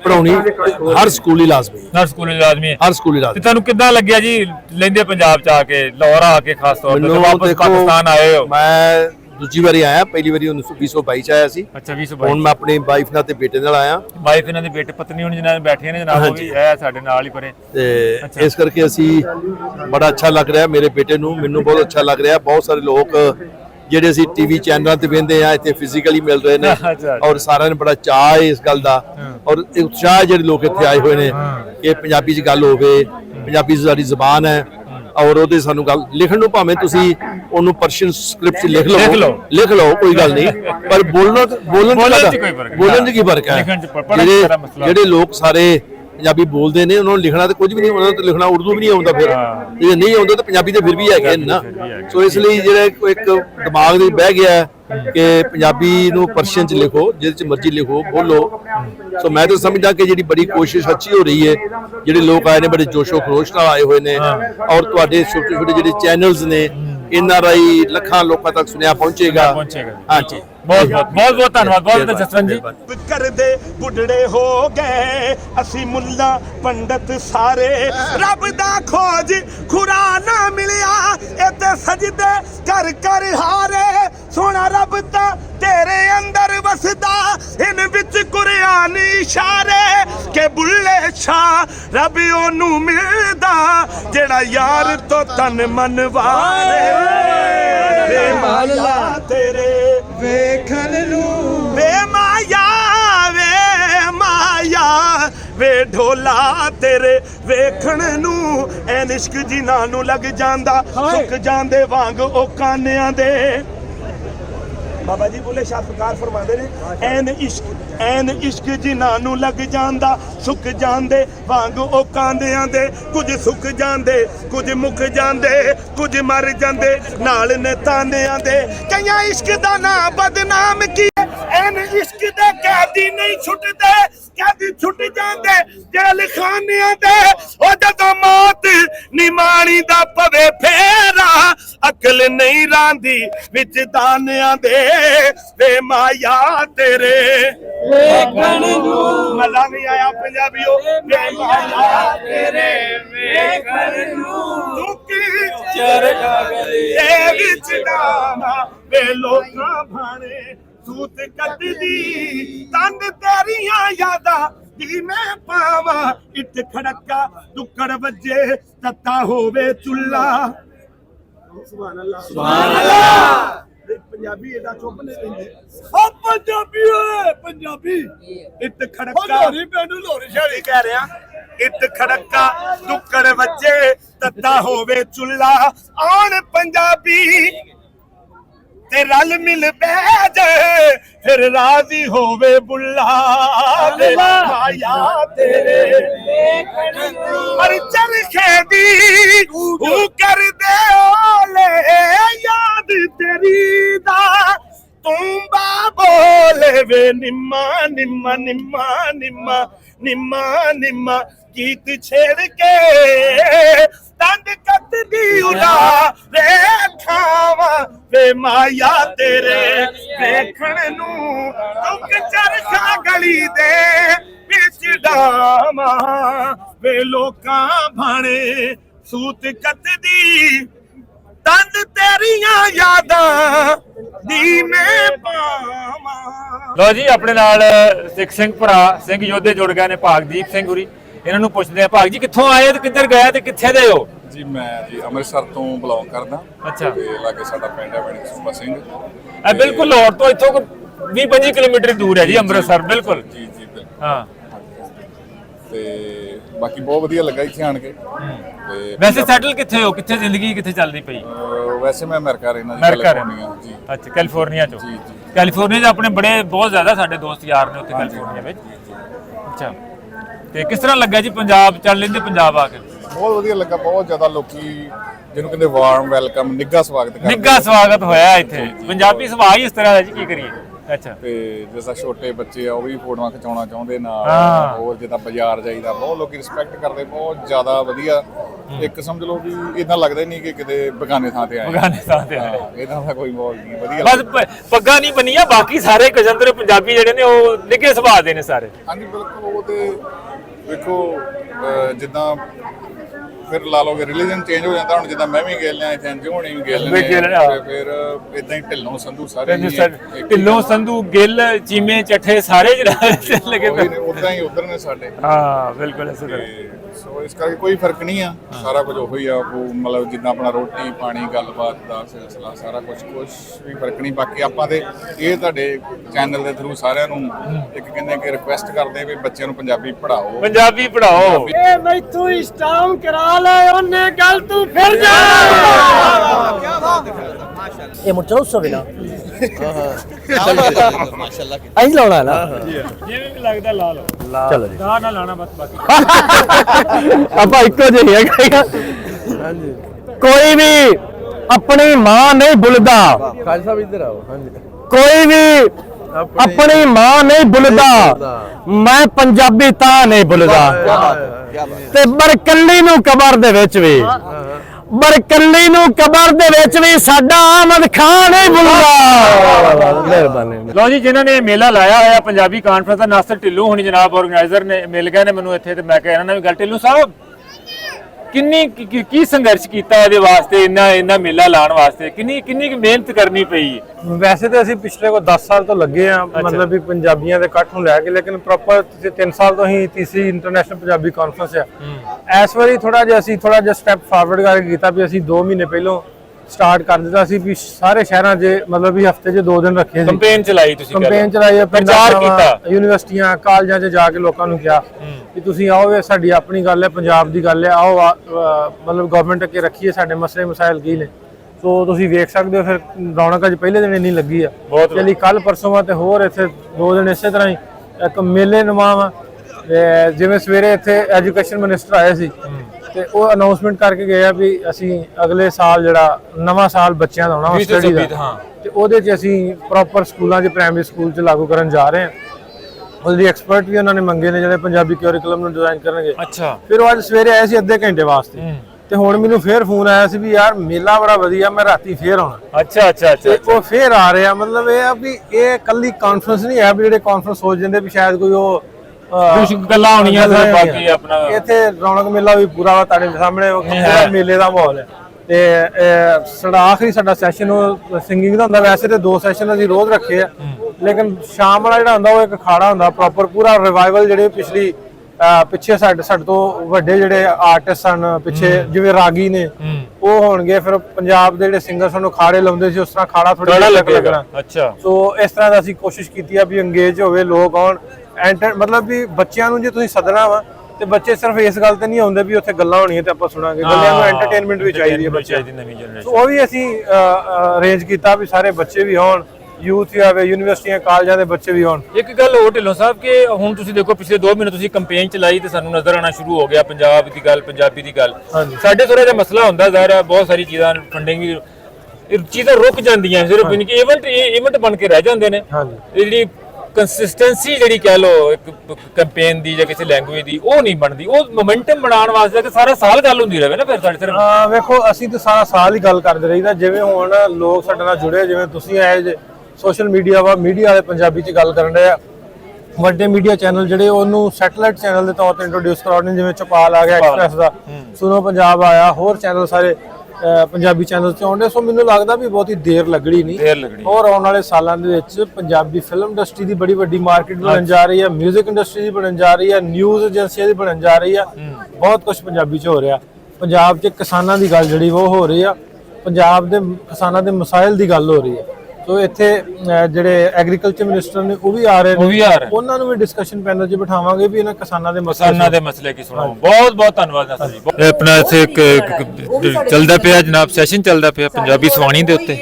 ਪੜਾਉਣੀ ਹਰ ਸਕੂਲ ਹੀ ਲਾਜ਼ਮੀ ਹੈ। ਨਾ ਸਕੂਲ ਲਾਜ਼ਮੀ ਹੈ। ਹਰ ਸਕੂਲ ਹੀ ਤੇ ਲਾਜ਼ਮੀ ਤੁਹਾਨੂੰ ਕਿੱਦਾਂ ਲੱਗਿਆ ਜੀ? ਲੈਂਦੇ ਪੰਜਾਬ 'ਚ ਆ ਕੇ ਲਾਹੌਰ ਆ ਕੇ ਖਾਸ ਤੌਰ ਤੇ ਵਾਪਸ ਦੇਖੋ, ਪਾਕਿਸਤਾਨ ਆਏ ਹੋ? ਮੈਂ ਦੂਜੀ ਵਾਰੀ ਆਇਆ ਪਹਿਲੀ ਵਾਰੀ 1922 ਚ ਆਇਆ ਸੀ। ਅੱਛਾ 20 ਹੁਣ ਮੈਂ ਆਪਣੀ ਵਾਈਫ ਨਾਲ ਤੇ ਬੇਟੇ ਨਾਲ ਆਇਆ। ਵਾਈਫ ਇਹਨਾਂ ਦੇ ਬੇਟੇ ਪਤਨੀ ਹੁਣ ਜਿਹਨਾਂ ਦੇ ਬੈਠੇ ਨੇ ਜਨਾਬ ਉਹ ਵੀ ਹੈ ਸਾਡੇ ਨਾਲ ਹੀ ਪਰੇ। ਤੇ ਇਸ ਕਰਕੇ ਅਸੀਂ ਬੜਾ ਅੱਛਾ ਲੱਗ ਰਿਹਾ ਮੇਰੇ ਬੇਟੇ ਨੂੰ ਮੈਨੂੰ ਬਹੁਤ ਅੱਛਾ ਲੱਗ ਰਿਹਾ। ਬਹੁਤ ਸਾਰੇ ਲੋਕ ਜਿਹੜੇ ਅਸੀਂ ਟੀਵੀ ਚੈਨਲਾਂ ਤੇ ਵੇਖਦੇ ਆ ਇੱਥੇ ਫਿਜ਼ੀਕਲੀ ਮਿਲ ਰਹੇ ਨੇ। ਔਰ ਸਾਰਿਆਂ ਨੂੰ ਬੜਾ ਚਾਅ ਹੈ ਇਸ ਗੱਲ ਦਾ ਔਰ ਉਤਸ਼ਾਹ ਜਿਹੜੇ ਲੋਕ ਇੱਥੇ ਆਏ ਹੋਏ ਨੇ ਕਿ ਪੰਜਾਬੀ 'ਚ ਗੱਲ ਹੋਵੇ ਪੰਜਾਬੀ ਸਾਡੀ ਜ਼ੁਬਾਨ ਹੈ ਔਰ ਉਹਦੇ ਸਾਨੂੰ ਗੱਲ ਲਿਖਣ ਨੂੰ ਭਾਵੇਂ ਤੁਸੀਂ ਉਹਨੂੰ ਪਰਸ਼ੀਅਨ ਸਕ੍ਰਿਪਟ 'ਚ ਲਿਖ ਲਓ ਲਿਖ ਲਓ। ਕੋਈ ਗੱਲ ਨਹੀਂ ਪਰ ਬੋਲਣ ਬੋਲਣ 'ਚ ਕੀ ਫ਼ਰਕ ਹੈ। ਜਿਹੜੇ ਲੋਕ ਸਾਰੇ ਪੰਜਾਬੀ ਬੋਲਦੇ ਨੇ ਉਹਨਾਂ ਨੂੰ ਲਿਖਣਾ ਤੇ ਕੁਝ ਵੀ ਨਹੀਂ ਉਹਨਾਂ ਨੂੰ ਲਿਖਣਾ ਉਰਦੂ ਵੀ ਨਹੀਂ ਆਉਂਦਾ ਫਿਰ। ਜੇ ਨਹੀਂ ਆਉਂਦਾ ਤਾਂ ਪੰਜਾਬੀ ਤੇ ਫਿਰ ਵੀ ਹੈਗੇ ਨੇ ਨਾ। ਸੋ ਇਸ ਲਈ ਜਿਹੜਾ ਇੱਕ ਦਿਮਾਗ ਦੇ ਬਹਿ ਗਿਆ ਕਿ ਪੰਜਾਬੀ ਨੂੰ ਪਰਸ਼ੀਅਨ ਚ ਲਿਖੋ ਜਿਹਦੇ ਚ ਮਰਜ਼ੀ ਲਿਖੋ ਬੋਲੋ। ਸੋ ਮੈਂ ਤਾਂ ਸਮਝਦਾ ਕਿ ਜਿਹੜੀ ਬੜੀ ਕੋਸ਼ਿਸ਼ ਅੱਛੀ ਹੋ ਰਹੀ ਹੈ ਜਿਹੜੇ ਲੋਕ ਆਏ ਨੇ ਬੜੇ ਜੋਸ਼ੋ ਖਰੋਸ਼ ਨਾਲ ਆਏ ਹੋਏ ਨੇ। ਔਰ ਤੁਹਾਡੇ ਛੋਟੇ ਛੋਟੇ ਜਿਹੜੇ ਚੈਨਲਸ ਨੇ ਇਹਨਾਂ ਰਾਹੀਂ ਲੱਖਾਂ ਲੋਕਾਂ ਤੱਕ ਸੁਨੇਹਾ ਪਹੁੰਚੇਗਾ। ਪਹੁੰਚੇਗਾ। ਹਾਂਜੀ। ਬਹੁਤ ਬਹੁਤ ਬਹੁਤ ਬਹੁਤ ਧੰਨਵਾਦ ਬਹੁਤ ਬਹੁਤ ਜਸਵੰਤ ਜੀ। ਕਰਦੇ ਬੁੱਢੜੇ ਹੋ ਗਏ ਅਸੀਂ ਮੁੱਲਾ ਪੰਡਤ ਸਾਰੇ। ਰੱਬ ਦਾ ਖੋਜ ਖੁਰਾ ਨਾ ਮਿਲਿਆ ਇੱਥੇ ਸਜਦੇ ਕਰ ਕਰ ਹਾਰੇ। ਸੋਹਣਾ ਰੱਬ ਤਾਂ ਤੇਰੇ ਅੰਦਰ ਵਸਦਾ ਇਨ ਵਿੱਚ ਕੁਰਾਨ ਇਸ਼ਾਰੇ ਕਿ ਬੁੱਲੇ ਸ਼ਾ ਰੱਬ ਉਹਨੂੰ ਮਿਲਦਾ ਜਿਹੜਾ ਯਾਰ ਤੋਂ ਤਨ ਮਨ ਵਾਰੇ। ਮਾਲਾ ਤੇਰੇ ਵੇਖਣ ਨੂੰ। ਵੇ ਮਾਇਆ ਵੇ ਮਾਇਆ ਵੇ ਢੋਲਾ ਤੇਰੇ ਵੇਖਣ ਨੂੰ। ਐ ਨਿਸ਼ਕ ਜਿਨ੍ਹਾਂ ਨੂੰ ਲੱਗ ਜਾਂਦਾ ਸੁੱਕ ਜਾਂਦੇ ਵਾਂਗ ਉਹ ਕਾਨਿਆਂ ਦੇ। ਬਾਬਾ ਜੀ ਬੋਲੇ ਸ਼ਾਹ ਸਰਕਾਰ ਫਰਮਾਉਂਦੇ ਨੇ, ਐਨ ਇਸ਼ਕ ਐਨ ਇਸ਼ਕ ਜਿਨ੍ਹਾਂ ਨੂੰ ਲੱਗ ਜਾਂਦਾ, ਸੁੱਕ ਜਾਂਦੇ ਵਾਂਗ ਉਹ ਕਾਂਦਿਆਂ ਦੇ, ਕੁਝ ਸੁੱਕ ਜਾਂਦੇ, ਕੁਝ ਮੁੱਕ ਜਾਂਦੇ, ਕੁਝ ਮਰ ਜਾਂਦੇ, ਨਾਲ ਨੇ ਤਾਨਿਆਂ ਦੇ। ਕਈਆਂ ਇਸ਼ਕ ਦਾ ਨਾਂ ਬਦਨਾਮ ਕੀ ਐਨ ਇਸ਼ਕ ਦੇ ਕੈਦੀ ਨਹੀਂ ਛੁੱਟਦੇ, ਕੈਦੀ ਛੁੱਟ ਜਾਂਦੇ ਜੇਲ ਖਾਨਿਆਂ ਦੇ। ਉਹ ਜਦੋਂ ਮੌਤ ਨਿਮਾਣੀ ਦਾ ਪਵੇ ਫੇਰਾ ਅਕਲ ਨਹੀਂ ਰਾਂਦੀ ਵਿੱਚ ਦਾਨਿਆਂ ਦੇ ਵੇ ਮਾਇਆ ਤੇਰੇ। ਵੇਖਣ ਨੂੰ ਮਜ਼ਾ ਨਹੀਂ ਆਇਆ ਪੰਜਾਬੀਓ ਵੇ ਮਾਇਆ ਤੇਰੇ। ਵੇਖਣ ਨੂੰ ਦੁੱਖੀ ਚਰਖਾ ਗਲੀ ਇਹ ਵਿੱਚ ਦਾਣਾ ਵੇ ਲੋਕਾਂ ਭਾਣੇ। ਸੂਤ ਕੱਟਦੀ ਤੰਦ ਤੇਰੀਆਂ ਯਾਦਾਂ ਦੀ ਮੈਂ ਪਾਵਾਂ। ਇੱਟ ਖੜਕਾ ਦੁੱਕੜ ਵੱਜੇ ਤੱਤਾ ਹੋਵੇ ਚੁੱਲਾ ਸੁਭਾਨ ਅੱਲਾਹ ਸੁਭਾਨ ਅੱਲਾਹ ਪੰਜਾਬੀ ਇਹਦਾ ਚੁੱਪ ਨਹੀਂ ਰਹਿੰਦੇ। ਓ ਪੰਜਾਬੀ ਓਏ ਪੰਜਾਬੀ। ਇੱਟ ਖੜਕਾ। ਲੋਰੀ ਮੈਨੂੰ ਲੋਰੀ ਸ਼ਾਰੀ ਕਹਿ ਰਿਹਾ। ਇੱਟ ਖੜਕਾ ਦੁੱਕੜ ਵੱਜੇ ਤੱਤਾ ਹੋਵੇ ਚੁੱਲਾ ਆਣ ਪੰਜਾਬੀ ਤੇ ਰਲ ਮਿਲ ਬਹਿ ਜੇ ਫਿਰ ਰਾਜ਼ੀ ਹੋਵੇ ਬੁੱਲਾ ਵੇ ਮਾਇਆ ਤੇਰੇ ਪਰ ਚਰਖੇ ਦੀ ਉਹ ਕਰਦੇ ਓਲੇ ਯਾਦ ਤੇਰੀ ਦਾ। ਤੁੰਬਾ ਬੋਲੇ ਵੇ ਨਿੰਮਾ ਨਿੰਮਾ ਨਿੰਮਾ ਨਿੰਮਾ ਨਿੰਮਾ ਨਿੰਮਾ ਗੀਤ ਛੇੜ ਕੇ। ਤੰਦ ਕੱਤਦੀ ਵੇ ਮਾਇਆ ਤੇਰੇ ਵੇਖਣ ਨੂੰ। ਦੁੱਖ ਚਰਖਾ ਗਲੀ ਦੇ ਵਿੱਚ ਡਾਮਾ ਵੇ ਲੋਕਾਂ ਭਾਣੇ ਸੂਤ ਕੱਤਦੀ। ਤੰਦ ਤੇਰੀਆਂ ਯਾਦਾਂ ਦੀ ਮੈਂ ਪਾਵਾਂ। ਲੋ ਜੀ, ਆਪਣੇ ਨਾਲ ਸਿੱਖ ਸਿੰਘ ਭਰਾ, ਸਿੰਘ ਯੋਧੇ ਜੁੜ ਗਏ ਨੇ ਭਾਗਦੀਪ ਸਿੰਘ ਹੁਰੀ ਇਹਨਾਂ ਨੂੰ ਪੁੱਛਦੇ ਆ ਭਾਗ ਜੀ ਕਿੱਥੋਂ ਆਏ ਤੇ ਕਿੱਧਰ ਗਏ ਤੇ ਕਿੱਥੇ ਦੇ ਹੋ? ਜੀ ਮੈਂ ਜੀ ਅੰਮ੍ਰਿਤਸਰ ਤੋਂ ਬਿਲੋਂਗ ਕਰਦਾ। ਅੱਛਾ। ਤੇ ਲਾਗੇ ਸਾਡਾ ਪਿੰਡ ਹੈ ਬਣੀ ਸੁਬਾ ਸਿੰਘ। ਇਹ ਬਿਲਕੁਲ ਲਾਹੌਰ ਤੋਂ ਇੱਥੋਂ 20 25 ਕਿਲੋਮੀਟਰ ਦੂਰ ਹੈ ਜੀ ਅੰਮ੍ਰਿਤਸਰ ਬਿਲਕੁਲ। ਜੀ ਜੀ ਬਿਲਕੁਲ। ਹਾਂ। ਤੇ ਬਾਕੀ ਬਹੁਤ ਵਧੀਆ ਲੱਗਾ ਇੱਥੇ ਆਣ ਕੇ। ਤੇ ਵੈਸੇ ਸੈਟਲ ਕਿੱਥੇ ਹੋ? ਕਿੱਥੇ ਜ਼ਿੰਦਗੀ ਕਿੱਥੇ ਚੱਲਦੀ ਪਈ? ਵੈਸੇ ਮੈਂ ਅਮਰੀਕਾ ਰਹਿਣਾ ਜੀ। ਕੈਲੀਫੋਰਨੀਆ, ਜੀ। ਅੱਛਾ ਕੈਲੀਫੋਰਨੀਆ ਚੋਂ? ਜੀ, ਜੀ। ਕੈਲੀਫੋਰਨੀਆ 'ਚ ਆਪਣੇ ਬੜੇ ਬਹੁਤ ਜ਼ਿਆਦਾ ਸਾਡੇ ਦੋਸਤ ਯਾਰ ਨੇ ਉੱਥੇ ਕੈਲੀਫੋਰਨੀਆ ਵਿੱਚ। ਅੱਛਾ। ਤੇ ਕਿਸ ਤਰ੍ਹਾਂ ਲੱਗਾ ਜੀ ਪੰਜਾਬ ਚੱਲ ਲੈਂਦੇ ਪੰਜਾਬ ਆ ਕੇ? ਬਹੁਤ ਵਧੀਆ ਲੱਗਾ ਬਹੁਤ ਜ਼ਿਆਦਾ ਲੋਕੀ ਜਿਹਨੂੰ ਕਹਿੰਦੇ ਵਾਰਮ ਵੈਲਕਮ ਨਿੱਘਾ ਸਵਾਗਤ ਕਰਦੇ ਨਿੱਘਾ ਸਵਾਗਤ ਹੋਇਆ ਇੱਥੇ। ਪੰਜਾਬੀ ਸੁਭਾਅ ਹੀ ਇਸ ਤਰ੍ਹਾਂ ਦਾ ਜੀ ਕੀ ਕਰੀਏ? ਅੱਛਾ ਤੇ ਜਿਸਾ ਛੋਟੇ ਬੱਚੇ ਆ ਉਹ ਵੀ ਫੋਟੋਆਂ ਖਿਚਾਉਣਾ ਚਾਹੁੰਦੇ ਨਾਲ। ਹੋਰ ਜਿੱਦਾਂ ਬਾਜ਼ਾਰ ਜਾਈਦਾ ਬਹੁਤ ਲੋਕੀ ਰਿਸਪੈਕਟ ਕਰਦੇ ਬਹੁਤ ਜ਼ਿਆਦਾ ਵਧੀਆ ਇੱਕ ਸਮਝ ਲਓ ਵੀ ਇਦਾਂ ਲੱਗਦਾ ਹੀ ਨਹੀਂ ਕਿ ਕਿਤੇ ਬਗਾਨੇ ਥਾਂ ਤੇ ਆਏ। ਬਗਾਨੇ ਥਾਂ ਤੇ ਆਏ। ਹਾਂ, ਇਹਦਾ ਦਾ ਕੋਈ ਮੋਲ ਨਹੀਂ ਵਧੀਆ ਬਸ ਪੱਗਾਂ ਨਹੀਂ ਬੰਨੀਆਂ ਬਾਕੀ ਸਾਰੇ ਕਜੰਦਰ ਪੰਜਾਬੀ ਜਿਹੜੇ ਨੇ ਉਹ ਨਿੱਘੇ ਸੁਭਾਅ ਦੇ ਨੇ ਸਾਰੇ ਹਾਂਜੀ ਬਿਲਕੁਲ ਉਹ ਤੇ ਵੇਖੋ ਜਿੱਦਾਂ ਫਿਰ ਲਾ ਲੋਗੇ ਰਿਲੀਜਨ ਚੇਂਜ ਹੋ ਜਾਂਦਾ ਹੁਣ ਜਿੱਦਾਂ ਮੈਂ ਵੀ ਗੇਲ ਲਿਆ ਇੱਥੇ ਅੰਜੂ ਹੋਣੀ ਵੀ ਗੇਲ ਵੀ ਨੇ ਗਿੱਲ ਨੇ, ਹਾਂ। ਤੇ ਫਿਰ ਇਦਾਂ ਹੀ ਢਿੱਲੋਂ ਸੰਧੂ ਸਾਰੇ ਹੀ ਇੱਕ- ਇੱਕ- ਢਿੱਲੋਂ ਸੰਧੂ ਗਿੱਲ ਚੀਮੇ ਚੱਠੇ ਸਾਰੇ ਜਿਹੜੇ ਲੱਗੇ ਉਹੀ। ਨੇ ਉਦਾਂ ਹੀ ਉਧਰ ਨੇ ਸਾਡੇ ਹਾਂ ਬਿਲਕੁਲ ਤਰ੍ਹਾਂ ਤੇ ਸੋ ਇਸ ਕਰਕੇ ਕੋਈ ਫ਼ਰਕ ਨਹੀਂ ਆ। ਸਾਰਾ ਕੁਝ ਉਹੀ ਆ ਉਹ ਮਤਲਬ ਜਿੱਦਾਂ ਆਪਣਾ ਰੋਟੀ ਪਾਣੀ ਗੱਲਬਾਤ ਦਾ ਸਿਲਸਿਲਾ ਸਾਰਾ ਕੁਝ ਕੁਝ ਵੀ ਫ਼ਰਕ ਨਹੀਂ। ਬਾਕੀ ਆਪਾਂ ਤੇ ਇਹ ਤੁਹਾਡੇ ਚੈਨਲ ਦੇ ਥਰੂ ਸਾਰਿਆਂ ਨੂੰ ਇੱਕ ਕਹਿੰਦੇ ਕਿ ਰਿਕੁਐਸਟ ਕਰਦੇ ਵੀ ਬੱਚਿਆਂ ਨੂੰ ਪੰਜਾਬੀ ਪੜ੍ਹਾਓ। ਪੰਜਾਬੀ ਪੜਾਓ ਇਹ ਮੈਥੋਂ ਇਸਟਾਮ ਕਰਾ ਲੈ ਉਹਨੇ ਗੱਲ ਤੂੰ ਫਿਰ ਜਾ। ਇਹ ਮੁੱਚਾ ਉਸ ਵੇਲਾ ਮਾਸ਼ਾਅੱਲਾ। ਅਹੀਂ ਲਾਉਣਾ ਹੈ ਨਾ। ਜਿਵੇਂ ਵੀ ਲੱਗਦਾ ਲਾ ਲਓ। ਚਲੋ ਜੀ ਨਾ ਨਾ ਲਾਣਾ ਬਸ ਬਾਕੀ। <laughs> ਆਪਾਂ ਇੱਕੋ ਜਿਹੇ ਹੈਗਾ ਹਾਂਜੀ। ਕੋਈ ਵੀ ਆਪਣੀ ਮਾਂ ਨਹੀਂ ਭੁੱਲਦਾ। ਖਾਲਸਾ ਸਾਹਿਬ ਇੱਧਰ ਆਓ ਹਾਂਜੀ। ਕੋਈ ਵੀ ਆਪਣੀ ਮਾਂ ਨਹੀਂ ਭੁੱਲਦਾ। ਮੈਂ ਪੰਜਾਬੀ ਤਾਂ ਨਹੀਂ ਭੁੱਲਦਾ। ਤੇ ਬਰਕੱਲੀ ਨੂੰ ਕਬਰ ਦੇ ਵਿੱਚ ਵੀ। ਬਰਕੱਲੀ ਨੂੰ ਕਬਰ ਦੇ ਵਿੱਚ ਵੀ ਸਾਡਾ ਆਮਦ ਖਾਨ ਨਹੀਂ ਭੁੱਲਦਾ ਮਿਹਰਬਾਨੀ। ਲੋ ਜੀ ਜਿਨ੍ਹਾਂ ਨੇ ਇਹ ਮੇਲਾ ਲਾਇਆ ਹੋਇਆ ਪੰਜਾਬੀ ਕਾਨਫਰੰਸ ਦਾ ਨਾਸਰ ਢਿੱਲੋਂ ਹੁਣੀ ਜਨਾਬ ਆਰਗੇਨਾਈਜ਼ਰ ਨੇ ਮਿਲ ਗਏ ਨੇ ਮੈਨੂੰ ਇੱਥੇ ਤੇ ਮੈਂ ਕਿਹਾ ਇਹਨਾਂ ਨਾਲ ਵੀ ਗੱਲ। ਢਿੱਲੋਂ ਸਾਹਿਬ ਕਿੰਨੀ ਕੀ- ਕੀ- ਕੀ ਸੰਘਰਸ਼ ਕੀਤਾ ਇਹਦੇ ਵਾਸਤੇ ਇੰਨਾ ਇੰਨਾ ਮੇਲਾ ਲਾਉਣ ਵਾਸਤੇ? ਕਿੰਨੀ ਕਿੰਨੀ ਕੁ ਮਿਹਨਤ ਕਰਨੀ ਪਈ? ਵੈਸੇ ਤਾਂ ਅਸੀਂ ਪਿਛਲੇ ਕੋ 10 ਸਾਲ ਤੋਂ ਲੱਗੇ ਆ ਮਤਲਬ ਵੀ ਪੰਜਾਬੀਆਂ ਦੇ ਇਕੱਠ ਨੂੰ ਲੈ ਕੇ ਲੇਕਿਨ ਪ੍ਰੋਪਰ 3 ਸਾਲ ਤੋਂ ਹੀ ਤੀਸਰੀ ਇੰਟਰਨੈਸ਼ਨਲ ਪੰਜਾਬੀ ਕਾਨਫਰੰਸ ਆ। ਇਸ ਵਾਰੀ ਥੋੜਾ ਜਿਹਾ ਅਸੀਂ ਥੋੜਾ ਜਿਹਾ ਸਟੈਪ ਫਾਰਵਰਡ ਕਰਕੇ ਕੀਤਾ ਵੀ ਅਸੀਂ 2 ਮਹੀਨੇ ਪਹਿਲਾਂ ਸਟਾਰਟ ਕਰ ਦਿੱਤਾ ਸੀ ਵੀ ਸਾਰੇ ਸ਼ਹਿਰਾਂ 'ਚ ਮਤਲਬ ਵੀ ਹਫ਼ਤੇ 'ਚ 2 ਦਿਨ ਰੱਖੇ ਸੀ। ਕੰਪੇਨ ਚਲਾਈ ਤੁਸੀਂ। ਕੰਪੇਨ ਚਲਾਈ ਪ੍ਰਚਾਰ ਕੀਤਾ। ਯੂਨੀਵਰਸਿਟੀਆਂ ਕਾਲਜਾਂ 'ਚ ਜਾ ਕੇ ਲੋਕਾਂ ਨੂੰ ਕਿਹਾ ਕਿ ਤੁਸੀਂ ਆਓ ਇਹ ਸਾਡੀ ਆਪਣੀ ਗੱਲ ਹੈ ਪੰਜਾਬ ਦੀ ਗੱਲ ਹੈ ਆਓ ਮਤਲਬ ਗਵਰਨਮੈਂਟ ਅੱਗੇ ਰੱਖੀਏ ਸਾਡੇ ਮਸਲੇ ਮਸਾਇਲ ਕੀ ਨੇ। ਸੋ ਤੁਸੀਂ ਵੇਖ ਸਕਦੇ ਹੋ ਫਿਰ ਰੌਣਕ ਅੱਜ ਪਹਿਲੇ ਦਿਨ ਇੰਨੀ ਲੱਗੀ ਆ। ਚਲੀ ਕੱਲ ਪਰਸੋਂ ਆ ਤੇ ਹੋਰ ਇੱਥੇ ਦੋ ਦਿਨ ਇਸੇ ਤਰ੍ਹਾਂ ਹੀ ਇੱਕ ਮੇਲੇ ਨਵਾਂ ਜਿਵੇਂ ਸਵੇਰੇ ਇੱਥੇ ਐਜੂਕੇਸ਼ਨ ਮਿਨਿਸਟਰ ਆਏ ਸੀ ਤੇ ਉਹ ਅਨਾਉਂਸਮੈਂਟ ਕਰਕੇ ਗਏ ਆ ਵੀ ਅਸੀਂ ਅਗਲੇ ਸਾਲ ਜਿਹੜਾ ਨਵਾਂ ਸਾਲ ਬੱਚਿਆਂ ਦਾ ਆਉਣਾ ਸਟੱਡੀ ਦਾ। ਹਾਂ। ਤੇ ਉਹਦੇ 'ਚ ਅਸੀਂ ਪ੍ਰੋਪਰ ਸਕੂਲਾਂ 'ਚ ਪ੍ਰਾਇਮਰੀ ਸਕੂਲ 'ਚ ਲਾਗੂ ਕਰਨ ਜਾ ਰਹੇ ਹਾਂ। ਉਹਦੇ ਐਕਸਪਰਟ ਵੀ ਉਹਨਾਂ ਨੇ ਮੰਗੇ ਨੇ ਜਿਹੜੇ ਪੰਜਾਬੀ ਕਿਉਰਿਕਲਮ ਨੂੰ ਡਿਜ਼ਾਈਨ ਕਰਨਗੇ। ਅੱਛਾ। ਫਿਰ ਉਹ ਅੱਜ ਸਵੇਰੇ ਆਏ ਸੀ ਅੱਧੇ ਘੰਟੇ ਵਾਸਤੇ। ਤੇ ਹੁਣ ਮੈਨੂੰ ਫੇਰ ਫੋਨ ਆਇਆ ਸੀ ਵੀ ਯਾਰ ਮੇਲਾ ਬੜਾ ਵਧੀਆ ਮੈਂ ਰਾਤੀ ਫੇਰ ਆਉਣਾ। ਅੱਛਾ ਅੱਛਾ ਅੱਛਾ ਉਹ ਫੇਰ ਆ ਰਿਹਾ ਮਤਲਬ ਇਹ ਆ ਵੀ ਇਹ ਕੱਲੀ ਕਾਨਫਰੰਸ ਨਹੀਂ ਹੈ ਵੀ ਜਿਹੜੇ ਕਾਨਫਰੰਸ ਸੋਚ ਜਾਂਦੇ ਵੀ ਸ਼ਾਇਦ ਕੋਈ ਉਹ ਕੁਝ ਗੱਲਾਂ ਹੋਣੀਆਂ ਤੇ ਬਾਕੀ। ਆਪਣਾ ਇੱਥੇ ਰੌਣਕ ਮੇਲਾ ਵੀ ਪੂਰਾ ਵਾ ਤੁਹਾਡੇ ਸਾਹਮਣੇ ਉਹ ਪੂਰਾ ਮੇਲੇ ਦਾ ਮਾਹੌਲ ਹੈ। ਤੇ ਸਾਡਾ ਆਖਰੀ ਸਾਡਾ ਸੈਸ਼ਨ ਉਹ ਸਿੰਗਿੰਗ ਦਾ ਹੁੰਦਾ ਵੈਸੇ ਤੇ ਦੋ ਸੈਸ਼ਨ ਅਸੀਂ ਰੋਜ਼ ਰੱਖੇ ਆ। ਲੇਕਿਨ ਸ਼ਾਮ ਵਾਲਾ ਜਿਹੜਾ ਹੁੰਦਾ ਉਹ ਇੱਕ ਖਾੜਾ ਹੁੰਦਾ ਪ੍ਰੋਪਰ ਪੂਰਾ ਰਿਵਾਈਵਲ ਜਿਹੜੇ ਪਿਛਲੀ ਪਿੱਛੇ ਸਾਡੇ ਸਾਡੇ ਤੋਂ ਵੱਡੇ ਜਿਹੜੇ ਆਰਟਿਸਟ ਹਨ ਪਿੱਛੇ ਜਿਵੇਂ ਰਾਗੀ ਨੇ ਉਹ ਹੋਣਗੇ ਫਿਰ ਪੰਜਾਬ ਦੇ ਜਿਹੜੇ ਸਿੰਗਰ ਸਾਨੂੰ ਖਾੜੇ ਲਾਉਂਦੇ ਸੀ ਉਸ ਤਰ੍ਹਾਂ ਖਾੜਾ ਥੋੜੀ ਲੱਗੇਗਾ। ਅੱਛਾ। ਸੋ ਇਸ ਤਰ੍ਹਾਂ ਦਾ ਅਸੀਂ ਕੋਸ਼ਿਸ਼ ਕੀਤੀ ਆ ਵੀ ਅੰਗੇਜ ਹੋਵੇ ਲੋਕ ਆਉਣ। ਐਂਟਰ ਮਤਲਬ ਵੀ ਬੱਚਿਆਂ ਨੂੰ ਜੇ ਤੁਸੀਂ ਸੱਦਣਾ ਵਾ ਤੇ ਬੱਚੇ ਸਿਰਫ ਇਸ ਗੱਲ ਤੇ ਨਹੀਂ ਆਉਂਦੇ ਵੀ ਉੱਥੇ ਗੱਲਾਂ ਹੋਣੀਆਂ ਤੇ ਆਪਾਂ ਸੁਣਾਂਗੇ। ਗੱਲਾਂ ਨੂੰ ਐਂਟਰਟੇਨਮੈਂਟ ਵੀ ਚਾਹੀਦੀ ਹੈ ਬੱਚਿਆਂ ਚਾਹੀਦੀ ਨਵੀਂ ਜਨਰੇਸ਼ਨ ਉਹ ਵੀ ਅਸੀਂ ਅਰੇਂਜ ਕੀਤਾ ਵੀ ਸਾਰੇ ਬੱਚੇ ਵੀ ਆਉਣ ਯੂਥ ਆਵੇ ਯੂਨੀਵਰਸਿਟੀਆਂ ਕਾਲਜਾਂ ਦੇ ਬੱਚੇ ਵੀ ਆਉਣ ਇੱਕ ਗੱਲ ਹੋਰ ਢਿੱਲੋਂ ਸਾਹਿਬ ਕਿ ਹੁਣ ਤੁਸੀਂ ਦੇਖੋ ਪਿਛਲੇ 2 ਮਹੀਨੇ ਤੁਸੀਂ ਕੰਪੇਨ ਚਲਾਈ ਤੇ ਸਾਨੂੰ ਨਜ਼ਰ ਆਣਾ ਸ਼ੁਰੂ ਹੋ ਗਿਆ ਪੰਜਾਬ ਦੀ ਗੱਲ ਪੰਜਾਬੀ ਦੀ ਗੱਲ। ਸਾਡੇ ਥੋੜਾ ਜਿਹਾ ਮਸਲਾ ਹੁੰਦਾ ਜ਼ਾਹਿਰ ਹੈ ਬਹੁਤ ਸਾਰੀ ਚੀਜ਼ਾਂ ਫੰਡਿੰਗ ਵੀ ਇਹ ਚੀਜ਼ਾਂ ਰੁਕ ਜਾਂਦੀਆਂ ਸਿਰਫ ਇਨ ਕਿ ਇਵੈਂਟ ਇਵੈਂਟ ਬਣ ਕੇ ਰਹਿ ਜਾਂਦੇ ਨੇ। ਹਾਂਜੀ। ਇਹ ਜਿਹੜੀ ਕੰਸਿਸਟੈਂਸੀ ਜਿਹੜੀ ਕਹਿ ਲੋ ਇੱਕ ਕੈਂਪੇਨ ਦੀ ਜਾਂ ਕਿਸੇ ਲੈਂਗੁਏਜ ਦੀ ਉਹ ਨਹੀਂ ਬਣਦੀ। ਉਹ ਮੋਮੈਂਟਮ ਬਣਾਉਣ ਵਾਸਤੇ ਕਿ ਸਾਰਾ ਸਾਲ ਗੱਲ ਹੁੰਦੀ ਰਹੇ ਨਾ ਫਿਰ ਸਾਡੇ ਸਿਰਫ ਆ ਵੇਖੋ ਅਸੀਂ ਤਾਂ ਸਾਰਾ ਸਾਲ ਹੀ ਗੱਲ ਕਰਦੇ ਰਹੀਦਾ। ਜਿਵੇਂ ਹੁਣ ਲੋਕ ਸਾਡੇ ਨਾਲ ਜੁੜੇ ਜਿਵੇਂ ਤੁਸੀਂ ਆਏ ਜੇ ਸੋਸ਼ਲ ਮੀਡੀਆ ਵਾ ਮੀਡੀਆ ਵਾਲੇ ਪੰਜਾਬੀ ਚ ਗੱਲ ਕਰਨ ਰਹੇ ਆ। ਵੱਡੇ ਮੀਡੀਆ ਚੈਨਲ ਜਿਹੜੇ ਉਹਨੂੰ ਸੈਟੇਲਾਈਟ ਚੈਨਲ ਦੇ ਤੌਰ ਤੇ ਇੰਟਰੋਡਿਊਸ ਕਰਾਉਣੇ ਜਿਵੇਂ ਚਪਾਲ ਆ ਗਿਆ ਐਕਸਪ੍ਰੈਸ ਦਾ। ਸੁਨੋ ਪੰਜਾਬ ਆਇਆ ਹੋਰ ਚੈਨਲ ਸਾਰੇ। ਪੰਜਾਬੀ ਚੈਨਲ ਚ ਆਉਂਦੇ ਸੋ ਮੈਨੂੰ ਲੱਗਦਾ ਵੀ ਬਹੁਤੀ ਦੇਰ ਲੱਗਣੀ ਨਹੀਂ। ਦੇਰ ਲੱਗਣੀ। ਹੋਰ ਆਉਣ ਵਾਲੇ ਸਾਲਾਂ ਦੇ ਵਿੱਚ ਪੰਜਾਬੀ ਫਿਲਮ ਇੰਡਸਟਰੀ ਦੀ ਬੜੀ ਵੱਡੀ ਮਾਰਕੀਟ ਬਣਨ ਜਾ ਰਹੀ ਹੈ 뮤직 ਇੰਡਸਟਰੀ ਦੀ ਬਣਨ ਜਾ ਰਹੀ ਹੈ ਨਿਊਜ਼ ਏਜੰਸੀਆਂ ਦੀ ਬਣਨ ਜਾ ਰਹੀ ਹੈ। ਬਹੁਤ ਕੁਝ ਪੰਜਾਬੀ ਚ ਹੋ ਰਿਹਾ। ਪੰਜਾਬ 'ਚ ਕਿਸਾਨਾਂ ਦੀ ਗੱਲ ਜਿਹੜੀ ਉਹ ਹੋ ਰਹੀ ਆ। ਪੰਜਾਬ ਦੇ ਕਿਸਾਨਾਂ ਦੇ ਮਸਾਇਲ ਦੀ ਗੱਲ ਹੋ ਰਹੀ ਹੈ ਸੋ ਇੱਥੇ ਅਹ, ਜਿਹੜੇ ਐਗਰੀਕਲਚਰ ਮਿਨਿਸਟਰ ਨੇ ਉਹ ਵੀ ਆ ਰਹੇ ਨੇ। ਉਹ ਵੀ ਆ ਰਹੇ ਨੇ। ਉਹਨਾਂ ਨੂੰ ਵੀ ਡਿਸਕਸ਼ਨ ਪੈਨਲ 'ਚ ਬਿਠਾਵਾਂਗੇ ਵੀ ਇਹਨਾਂ ਕਿਸਾਨਾਂ ਦੇ ਮਸਲੇ ਕਿਸਾਨਾਂ ਦੇ ਮਸਲੇ ਕੀ ਸੁਣਾਓ ਬਹੁਤ ਬਹੁਤ ਧੰਨਵਾਦ ਨਾਸਰ ਜੀ। ਇਹ ਆਪਣਾ ਇੱਥੇ ਇੱਕ ਇੱਕ ਚੱਲਦਾ ਪਿਆ ਜਨਾਬ ਸੈਸ਼ਨ ਚੱਲਦਾ ਪਿਆ ਪੰਜਾਬੀ ਸਵਾਣੀ ਦੇ ਉੱਤੇ।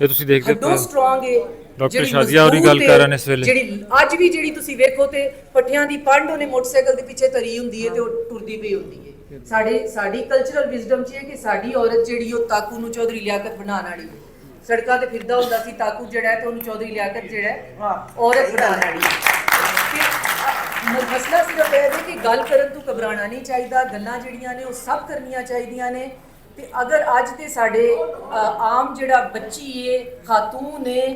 ਇਹ ਤੁਸੀਂ ਦੇਖਦੇ ਪਏ ਸਟਰੋਂਗ ਹੈ ਡਾਕਟਰ ਜਿਹੜੀ ਸ਼ਾਜ਼ੀਆ ਹੋਰੀ ਗੱਲ ਕਰ ਰਹੇ ਨੇ ਇਸ ਵੇਲੇ। ਜਿਹੜੀ ਅੱਜ ਵੀ ਜਿਹੜੀ ਤੁਸੀਂ ਵੇਖੋ ਤੇ ਪੱਠਿਆਂ ਦੀ ਪੰਡ ਉਹਨੇ ਮੋਟਰਸਾਈਕਲ ਦੇ ਪਿੱਛੇ ਤਰੀ ਹੁੰਦੀ ਹੈ ਤੇ ਉਹ ਟੁਰਦੀ ਪਈ ਹੁੰਦੀ ਹੈ। ਸਾਡੇ ਸਾਡੀ ਕਲਚਰਲ ਵਿਜ਼ਡਮ ਚ ਹੈ ਕਿ ਸਾਡੀ ਔਰਤ ਜਿਹੜੀ ਉਹ ਤਾਕੂ ਨੂੰ ਚੌਧਰੀ ਲਿਆਕਤ ਬਣਾਉਣ ਵਾਲੀ ਹੈ ਸੜਕਾਂ ਤੇ ਫਿਰਦਾ ਹੁੰਦਾ ਸੀ ਤਾਕੂ ਜਿਹੜਾ ਹੈ ਤੇ ਉਹਨੂੰ ਚੌਧਰੀ ਲਿਆਕਤ ਜਿਹੜਾ ਹੈ ਔਰਤ ਅ, ਮ- ਮਸਲਾ ਸਿਰਫ ਇਹ ਹੈ ਕਿ ਗੱਲ ਕਰਨ ਤੋਂ ਘਬਰਾਉਣਾ ਨਹੀਂ ਚਾਹੀਦਾ ਗੱਲਾਂ ਜਿਹੜੀਆਂ ਨੇ ਉਹ ਸਭ ਕਰਨੀਆਂ ਚਾਹੀਦੀਆਂ ਨੇ ਤੇ ਅਗਰ ਅੱਜ ਦੇ ਸਾਡੇ ਆਮ ਜਿਹੜਾ ਬੱਚੀ ਏ ਖਾਤੂਨ ਏ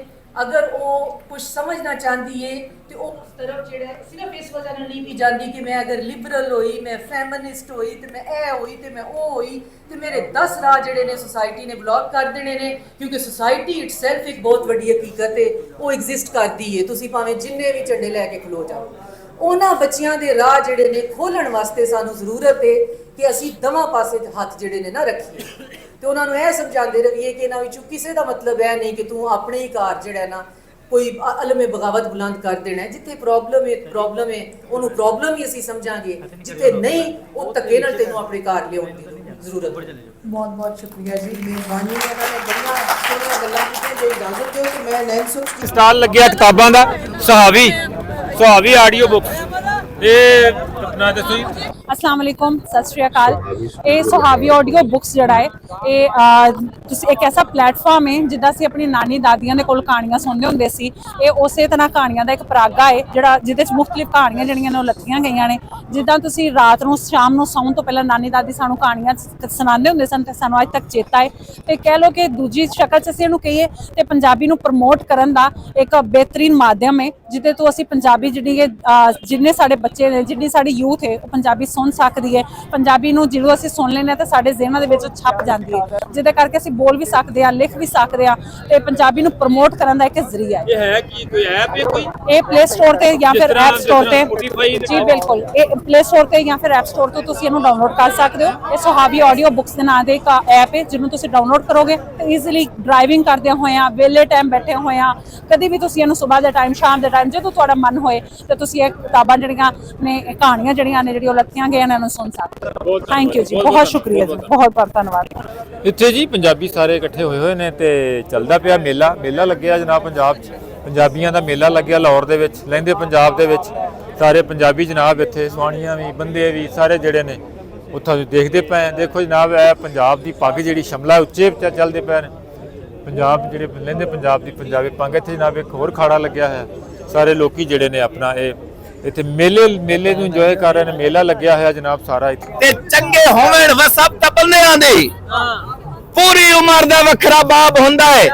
ਅਗਰ ਉਹ ਕੁਝ ਸਮਝਣਾ ਚਾਹੁੰਦੀ ਏ ਤੇ ਉਹ ਉਸ ਤਰਫ ਜਿਹੜਾ ਸਿਰਫ ਇਸ ਵਜ੍ਹਾ ਨਾਲ ਨਹੀਂ ਵੀ ਜਾਂਦੀ ਕਿ ਮੈਂ ਅਗਰ ਲਿਬਰਲ ਹੋਈ, ਮੈਂ ਫੈਮਿਨਿਸਟ ਹੋਈ ਤੇ ਮੈਂ ਇਹ ਹੋਈ ਤੇ ਮੈਂ ਉਹ ਹੋਈ ਤੇ ਮੇਰੇ 10 ਰਾਹ ਜਿਹੜੇ ਨੇ ਸੁਸਾਇਟੀ ਨੇ ਬਲੌਕ ਕਰ ਦੇਣੇ ਨੇ, ਕਿਉਂਕਿ ਸੁਸਾਇਟੀ ਇਟਸੈਲਫ ਇੱਕ ਬਹੁਤ ਵੱਡੀ ਹਕੀਕਤ ਏ, ਉਹ ਐਗਜ਼ਿਸਟ ਕਰਦੀ ਏ। ਤੁਸੀਂ ਭਾਵੇਂ ਜਿੰਨੇ ਵੀ ਝੰਡੇ ਲੈ ਕੇ ਖਲੋ ਜਾਓ। ਉਹਨਾਂ ਬੱਚਿਆਂ ਦੇ ਰਾਹ ਜਿਹੜੇ ਨੇ ਖੋਲਣ ਵਾਸਤੇ ਸਾਨੂੰ ਜ਼ਰੂਰਤ ਏ ਕਿ ਅਸੀਂ ਦਵਾਂ ਪਾਸੇ ਹੱਥ ਜਿਹੜੇ ਨੇ ਨਾ ਰੱਖੀਏ। ਤੇ ਉਹਨਾਂ ਨੂੰ ਇਹ ਸਮਝਾਉਂਦੇ ਰਹੀਏ ਕਿ ਇਹਨਾਂ ਵਿੱਚੋਂ ਕਿਸੇ ਦਾ ਮਤਲਬ ਇਹ ਨਹੀਂ ਕਿ ਤੂੰ ਆਪਣੇ ਹੀ ਘਰ ਜਿਹੜਾ ਹੈ ਨਾ ਕੋਈ ਅਲਮੇ ਬਗਾਵਤ ਬੁਲੰਦ ਕਰ ਦੇਣਾ ਹੈ। ਜਿੱਥੇ ਪ੍ਰੋਬਲਮ ਹੈ ਪ੍ਰੋਬਲਮ ਹੈ ਉਹਨੂੰ ਪ੍ਰੋਬਲਮ ਹੀ ਅਸੀਂ ਸਮਝਾਂਗੇ। ਜਿੱਥੇ ਨਹੀਂ ਉਹ ਧੱਕੇ ਨਾਲ ਤੈਨੂੰ ਆਪਣੇ ਘਰ ਲਿਆਉਣ ਦੀ ਜ਼ਰੂਰਤ ਹੈ। ਬਹੁਤ ਬਹੁਤ ਸ਼ੁਕਰੀਆ ਜੀ ਮਿਹਰਬਾਨੀ। ਇਹਨਾਂ ਨੇ ਬੜੀਆਂ ਸੋਹਣੀਆਂ ਗੱਲਾਂ ਕੀਤੀਆਂ। ਜੇ ਇਜਾਜ਼ਤ ਦਿਓ ਕਿ ਮੈਂ ਨੈਨ ਸੁਖ ਸਟਾਲ ਲੱਗਿਆ ਕਿਤਾਬਾਂ ਦਾ ਸੁਹਾਵੀ। ਸੁਹਾਵੀ ਆਡੀਓ ਬੁੱਕ। ਇਹ ਆਪਣਾ ਦੱਸੋ ਜੀ। ਅਸਲਾਮ ਵਾਲੇਕੁਮ ਸਤਿ ਸ਼੍ਰੀ ਅਕਾਲ। ਇਹ ਸੁਹਾਵੀ ਆਡੀਓ ਬੁੱਕਸ ਜਿਹੜਾ ਹੈ, ਇਹ ਤੁਸੀਂ ਇੱਕ ਐਸਾ ਪਲੇਟਫਾਰਮ ਹੈ ਜਿੱਦਾਂ ਅਸੀਂ ਆਪਣੀ ਨਾਨੀ ਦਾਦੀਆਂ ਦੇ ਕੋਲ ਕਹਾਣੀਆਂ ਸੁਣਦੇ ਹੁੰਦੇ ਸੀ। ਇਹ ਉਸੇ ਤਰ੍ਹਾਂ ਕਹਾਣੀਆਂ ਦਾ ਇੱਕ ਪਰਾਗਾ ਹੈ, ਜਿਹੜਾ ਜਿਹਦੇ ਵਿੱਚ ਮੁxtਲਿਫ ਕਹਾਣੀਆਂ ਜਿਹੜੀਆਂ ਨੇ ਉਹ ਲੱਤੀਆਂ ਗਈਆਂ ਨੇ। ਜਿੱਦਾਂ ਤੁਸੀਂ ਰਾਤ ਨੂੰ, ਸ਼ਾਮ ਨੂੰ ਸੌਣ ਤੋਂ ਪਹਿਲਾਂ ਨਾਨੀ ਦਾਦੀ ਸਾਨੂੰ ਕਹਾਣੀਆਂ ਸੁਣਾਉਂਦੇ ਹੁੰਦੇ ਸਨ ਤੇ ਸਾਨੂੰ ਅੱਜ ਤੱਕ ਚੇਤਾ ਹੈ। ਤੇ ਕਹਿ ਲਓ ਕਿ ਦੂਜੀ ਸ਼ਕਲ 'ਚ ਅਸੀਂ ਇਹਨੂੰ ਕਹੀਏ ਤੇ ਪੰਜਾਬੀ ਨੂੰ ਪ੍ਰਮੋਟ ਕਰਨ ਦਾ ਇੱਕ ਬਿਹਤਰੀਨ ਮਾਧਿਅਮ ਹੈ, ਜਿਹਦੇ ਤੋਂ ਅਸੀਂ ਪੰਜਾਬੀ ਜਿਹੜੀ ਹੈ ਜਿੰਨੇ ਸਾਡੇ ਬੱਚੇ ਨੇ, ਜਿੰਨੀ ਸਾਡੀ ਯੂਥ ਹੈ, ਉਹ ਪੰਜਾਬੀ ਸੁਣ ਸਕਦੀ ਹੈ। ਪੰਜਾਬੀ ਨੂੰ ਜਦੋਂ ਅਸੀਂ ਸੁਣ ਲੈਂਦੇ ਤਾਂ ਸਾਡੇ ਜ਼ਿਹਨਾਂ ਦੇ ਵਿੱਚ ਛਪ ਜਾਂਦੀ ਹੈ। ਜਿਹਦੇ ਕਰਕੇ ਅਸੀਂ ਬੋਲ ਵੀ ਸਕਦੇ ਹਾਂ ਲਿਖ ਵੀ ਸਕਦੇ ਹਾਂ ਤੇ ਪੰਜਾਬੀ ਨੂੰ ਪ੍ਰਮੋਟ ਕਰਨ ਦਾ ਇੱਕ ਜ਼ਰੀਆ ਹੈ। ਇਹ ਹੈ ਕੀ? ਕੋਈ ਐਪ ਹੈ ਕੋਈ? ਇਹ ਪਲੇ ਸਟੋਰ ਤੇ ਜਾਂ ਫਿਰ ਐਪ ਸਟੋਰ ਤੇ। ਜੀ। ਬਿਲਕੁਲ। ਇਹ ਪਲੇ ਸਟੋਰ ਤੇ ਜਾਂ ਫਿਰ ਐਪ ਸਟੋਰ ਤੋਂ ਤੁਸੀਂ ਇਹਨੂੰ ਡਾਊਨਲੋਡ ਕਰ ਸਕਦੇ ਹੋ। ਇਹ ਸੁਹਾਵੀ ਆਡੀਓ ਬੁੱਕਸ ਦੇ ਨਾਂ ਦੇ ਇੱਕ ਐਪ ਹੈ ਜਿਹਨੂੰ ਤੁਸੀਂ ਡਾਊਨਲੋਡ ਕਰੋਗੇ ਤੇ ਈਜ਼ੀਲੀ ਡਰਾਈਵਿੰਗ ਕਰਦੇ ਹੋਇਆਂ ਵਿਹਲੇ ਟਾਈਮ ਬੈਠੇ ਹੋਇਆਂ ਕਦੀ ਵੀ ਤੁਸੀਂ ਇਹਨੂੰ ਸਵੇਰ ਦੇ ਟਾਈਮ ਸ਼ਾਮ ਦੇ ਟਾਈਮ ਜਦੋਂ ਤੁਹਾਡਾ ਮਨ ਹੋਏ ਤੇ ਤੁਸੀਂ ਇਹ ਕਿਤਾਬਾਂ ਜਿਹੜੀਆਂ ਨੇ ਕਹਾਣੀਆਂ ਜਿਹੜੀਆਂ ਨੇ ਜਿਹੜੀ ਉਹ ਲੱਤੀਆਂ ਗਈਆਂ ਨੇ ਸੁਣ ਸਕਦੇ ਥੈਂਕ ਯੂ ਜੀ ਬਹੁਤ ਸ਼ੁਕਰੀਆ ਜੀ ਬਹੁਤ ਬਹੁਤ ਧੰਨਵਾਦ। ਇੱਥੇ ਜੀ ਪੰਜਾਬੀ ਸਾਰੇ ਇਕੱਠੇ ਹੋਏ ਹੋਏ ਨੇ ਤੇ ਚੱਲਦਾ ਪਿਆ ਮੇਲਾ ਮੇਲਾ ਲੱਗਿਆ ਜਨਾਬ ਪੰਜਾਬ 'ਚ। ਪੰਜਾਬੀਆਂ ਦਾ ਮੇਲਾ ਲੱਗਿਆ ਲਾਹੌਰ ਦੇ ਵਿੱਚ ਲਹਿੰਦੇ ਪੰਜਾਬ ਦੇ ਵਿੱਚ। ਸਾਰੇ ਪੰਜਾਬੀ ਜਨਾਬ ਇੱਥੇ ਸਵਾਣੀਆਂ ਵੀ ਬੰਦੇ ਵੀ ਸਾਰੇ ਜਿਹੜੇ ਨੇ ਉੱਥੋਂ ਦੀ ਦੇਖਦੇ ਪਏ। ਦੇਖੋ ਜਨਾਬ ਇਹ ਪੰਜਾਬ ਦੀ ਪੱਗ ਜਿਹੜੀ ਸ਼ਮਲਾ ਉੱਚੇ ਚ ਚੱਲਦੇ ਪਏ ਨੇ। ਪੰਜਾਬ ਜਿਹੜੇ ਲਹਿੰਦੇ ਪੰਜਾਬ ਦੀ ਪੰਜਾਬੀ ਪੱਗ ਇੱਥੇ ਜਨਾਬ ਇੱਕ ਹੋਰ ਖਾੜਾ ਲੱਗਿਆ ਹੈ ਸਾਰੇ ਲੋਕੀ ਜਿਹੜੇ ਨੇ ਆਪਣਾ ਇਹ ਇੱਥੇ ਮੇਲੇ ਮੇਲੇ ਨੂੰ ਇੰਜੋਏ ਕਰ ਰਹੇ ਨੇ, ਮੇਲਾ ਲੱਗਿਆ ਹੋਇਆ ਜਨਾਬ ਸਾਰਾ ਇੱਥੇ। ਤੇ ਚੰਗੇ ਹੋਵਣ ਵਸਬ ਤਾਂ ਬੰਦਿਆਂ ਦੇ। ਪੂਰੀ ਉਮਰ ਦਾ ਵੱਖਰਾ ਬਾਬ ਹੁੰਦਾ ਹੈ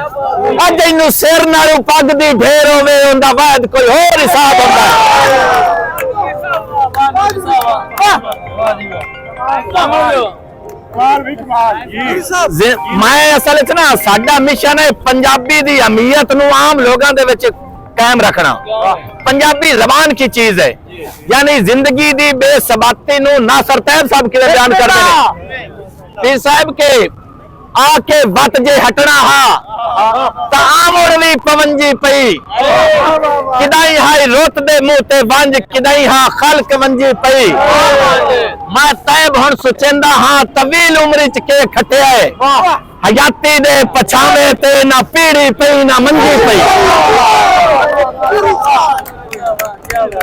ਅੱਜ ਇਹਨੂੰ ਸਿਰ ਨਾਲੋਂ ਪੱਗ ਦੀ ਢੇਰ ਹੋਵੇ ਉਹਦਾ ਬਾਅਦ ਕੋਈ ਹੋਰ ਹਿਸਾਬ ਹੁੰਦਾ। ਹੈ ਜ਼ੇ- ਮੈਂ ਅਸਲ ਵਿੱਚ ਨਾ, ਸਾਡਾ ਮਿਸ਼ਨ ਹੈ ਪੰਜਾਬੀ ਦੀ ਅਮੀਅਤ ਨੂੰ ਆਮ ਲੋਕਾਂ ਦੇ ਵਿੱਚ ਕਾਇਮ ਰੱਖਣਾ। ਪੰਜਾਬੀ ਜ਼ਬਾਨ ਕੀ ਚੀਜ਼ ਹੈ? ਯਾਨੀ ਜ਼ਿੰਦਗੀ ਦੀ ਬੇਸਬਾਤੀ ਨੂੰ ਨਾਸਰ ਤੈਬ ਸਾਹਿਬ ਕਿਵੇਂ ਬਿਆਨ ਕਰਦੇ ਨੇ? ਪੀਰ ਸਾਹਿਬ ਕੇ ਆ ਕੇ ਵਤ ਜੇ ਹਟਣਾ ਹਾ ਤਾਂ ਆਮੜ ਵੀ ਪਵੰਜੀ ਪਈ। ਕਿਦਾਈ ਹਾਈ ਰੁੱਤ ਦੇ ਮੂੰਹ ਤੇ ਵੰਜ ਕਿਦਾਈ ਹਾਂ ਖਲਕ ਵੰਜੀ ਪਈ। ਮੈਂ ਤੈਬ ਹੁਣ ਸੁਚਿੰਦਾ ਹਾਂ ਤਵੀਲ ਉਮਰ ਚ ਕੇ ਖਟਿਆ ਹੈ ਹਯਾਤੀ ਦੇ ਪਛਾਵੇਂ ਤੇ ਨਾ ਪੀੜੀ ਪਈ ਨਾ ਮੰਜੀ ਪਈ। Yeah, yeah, yeah.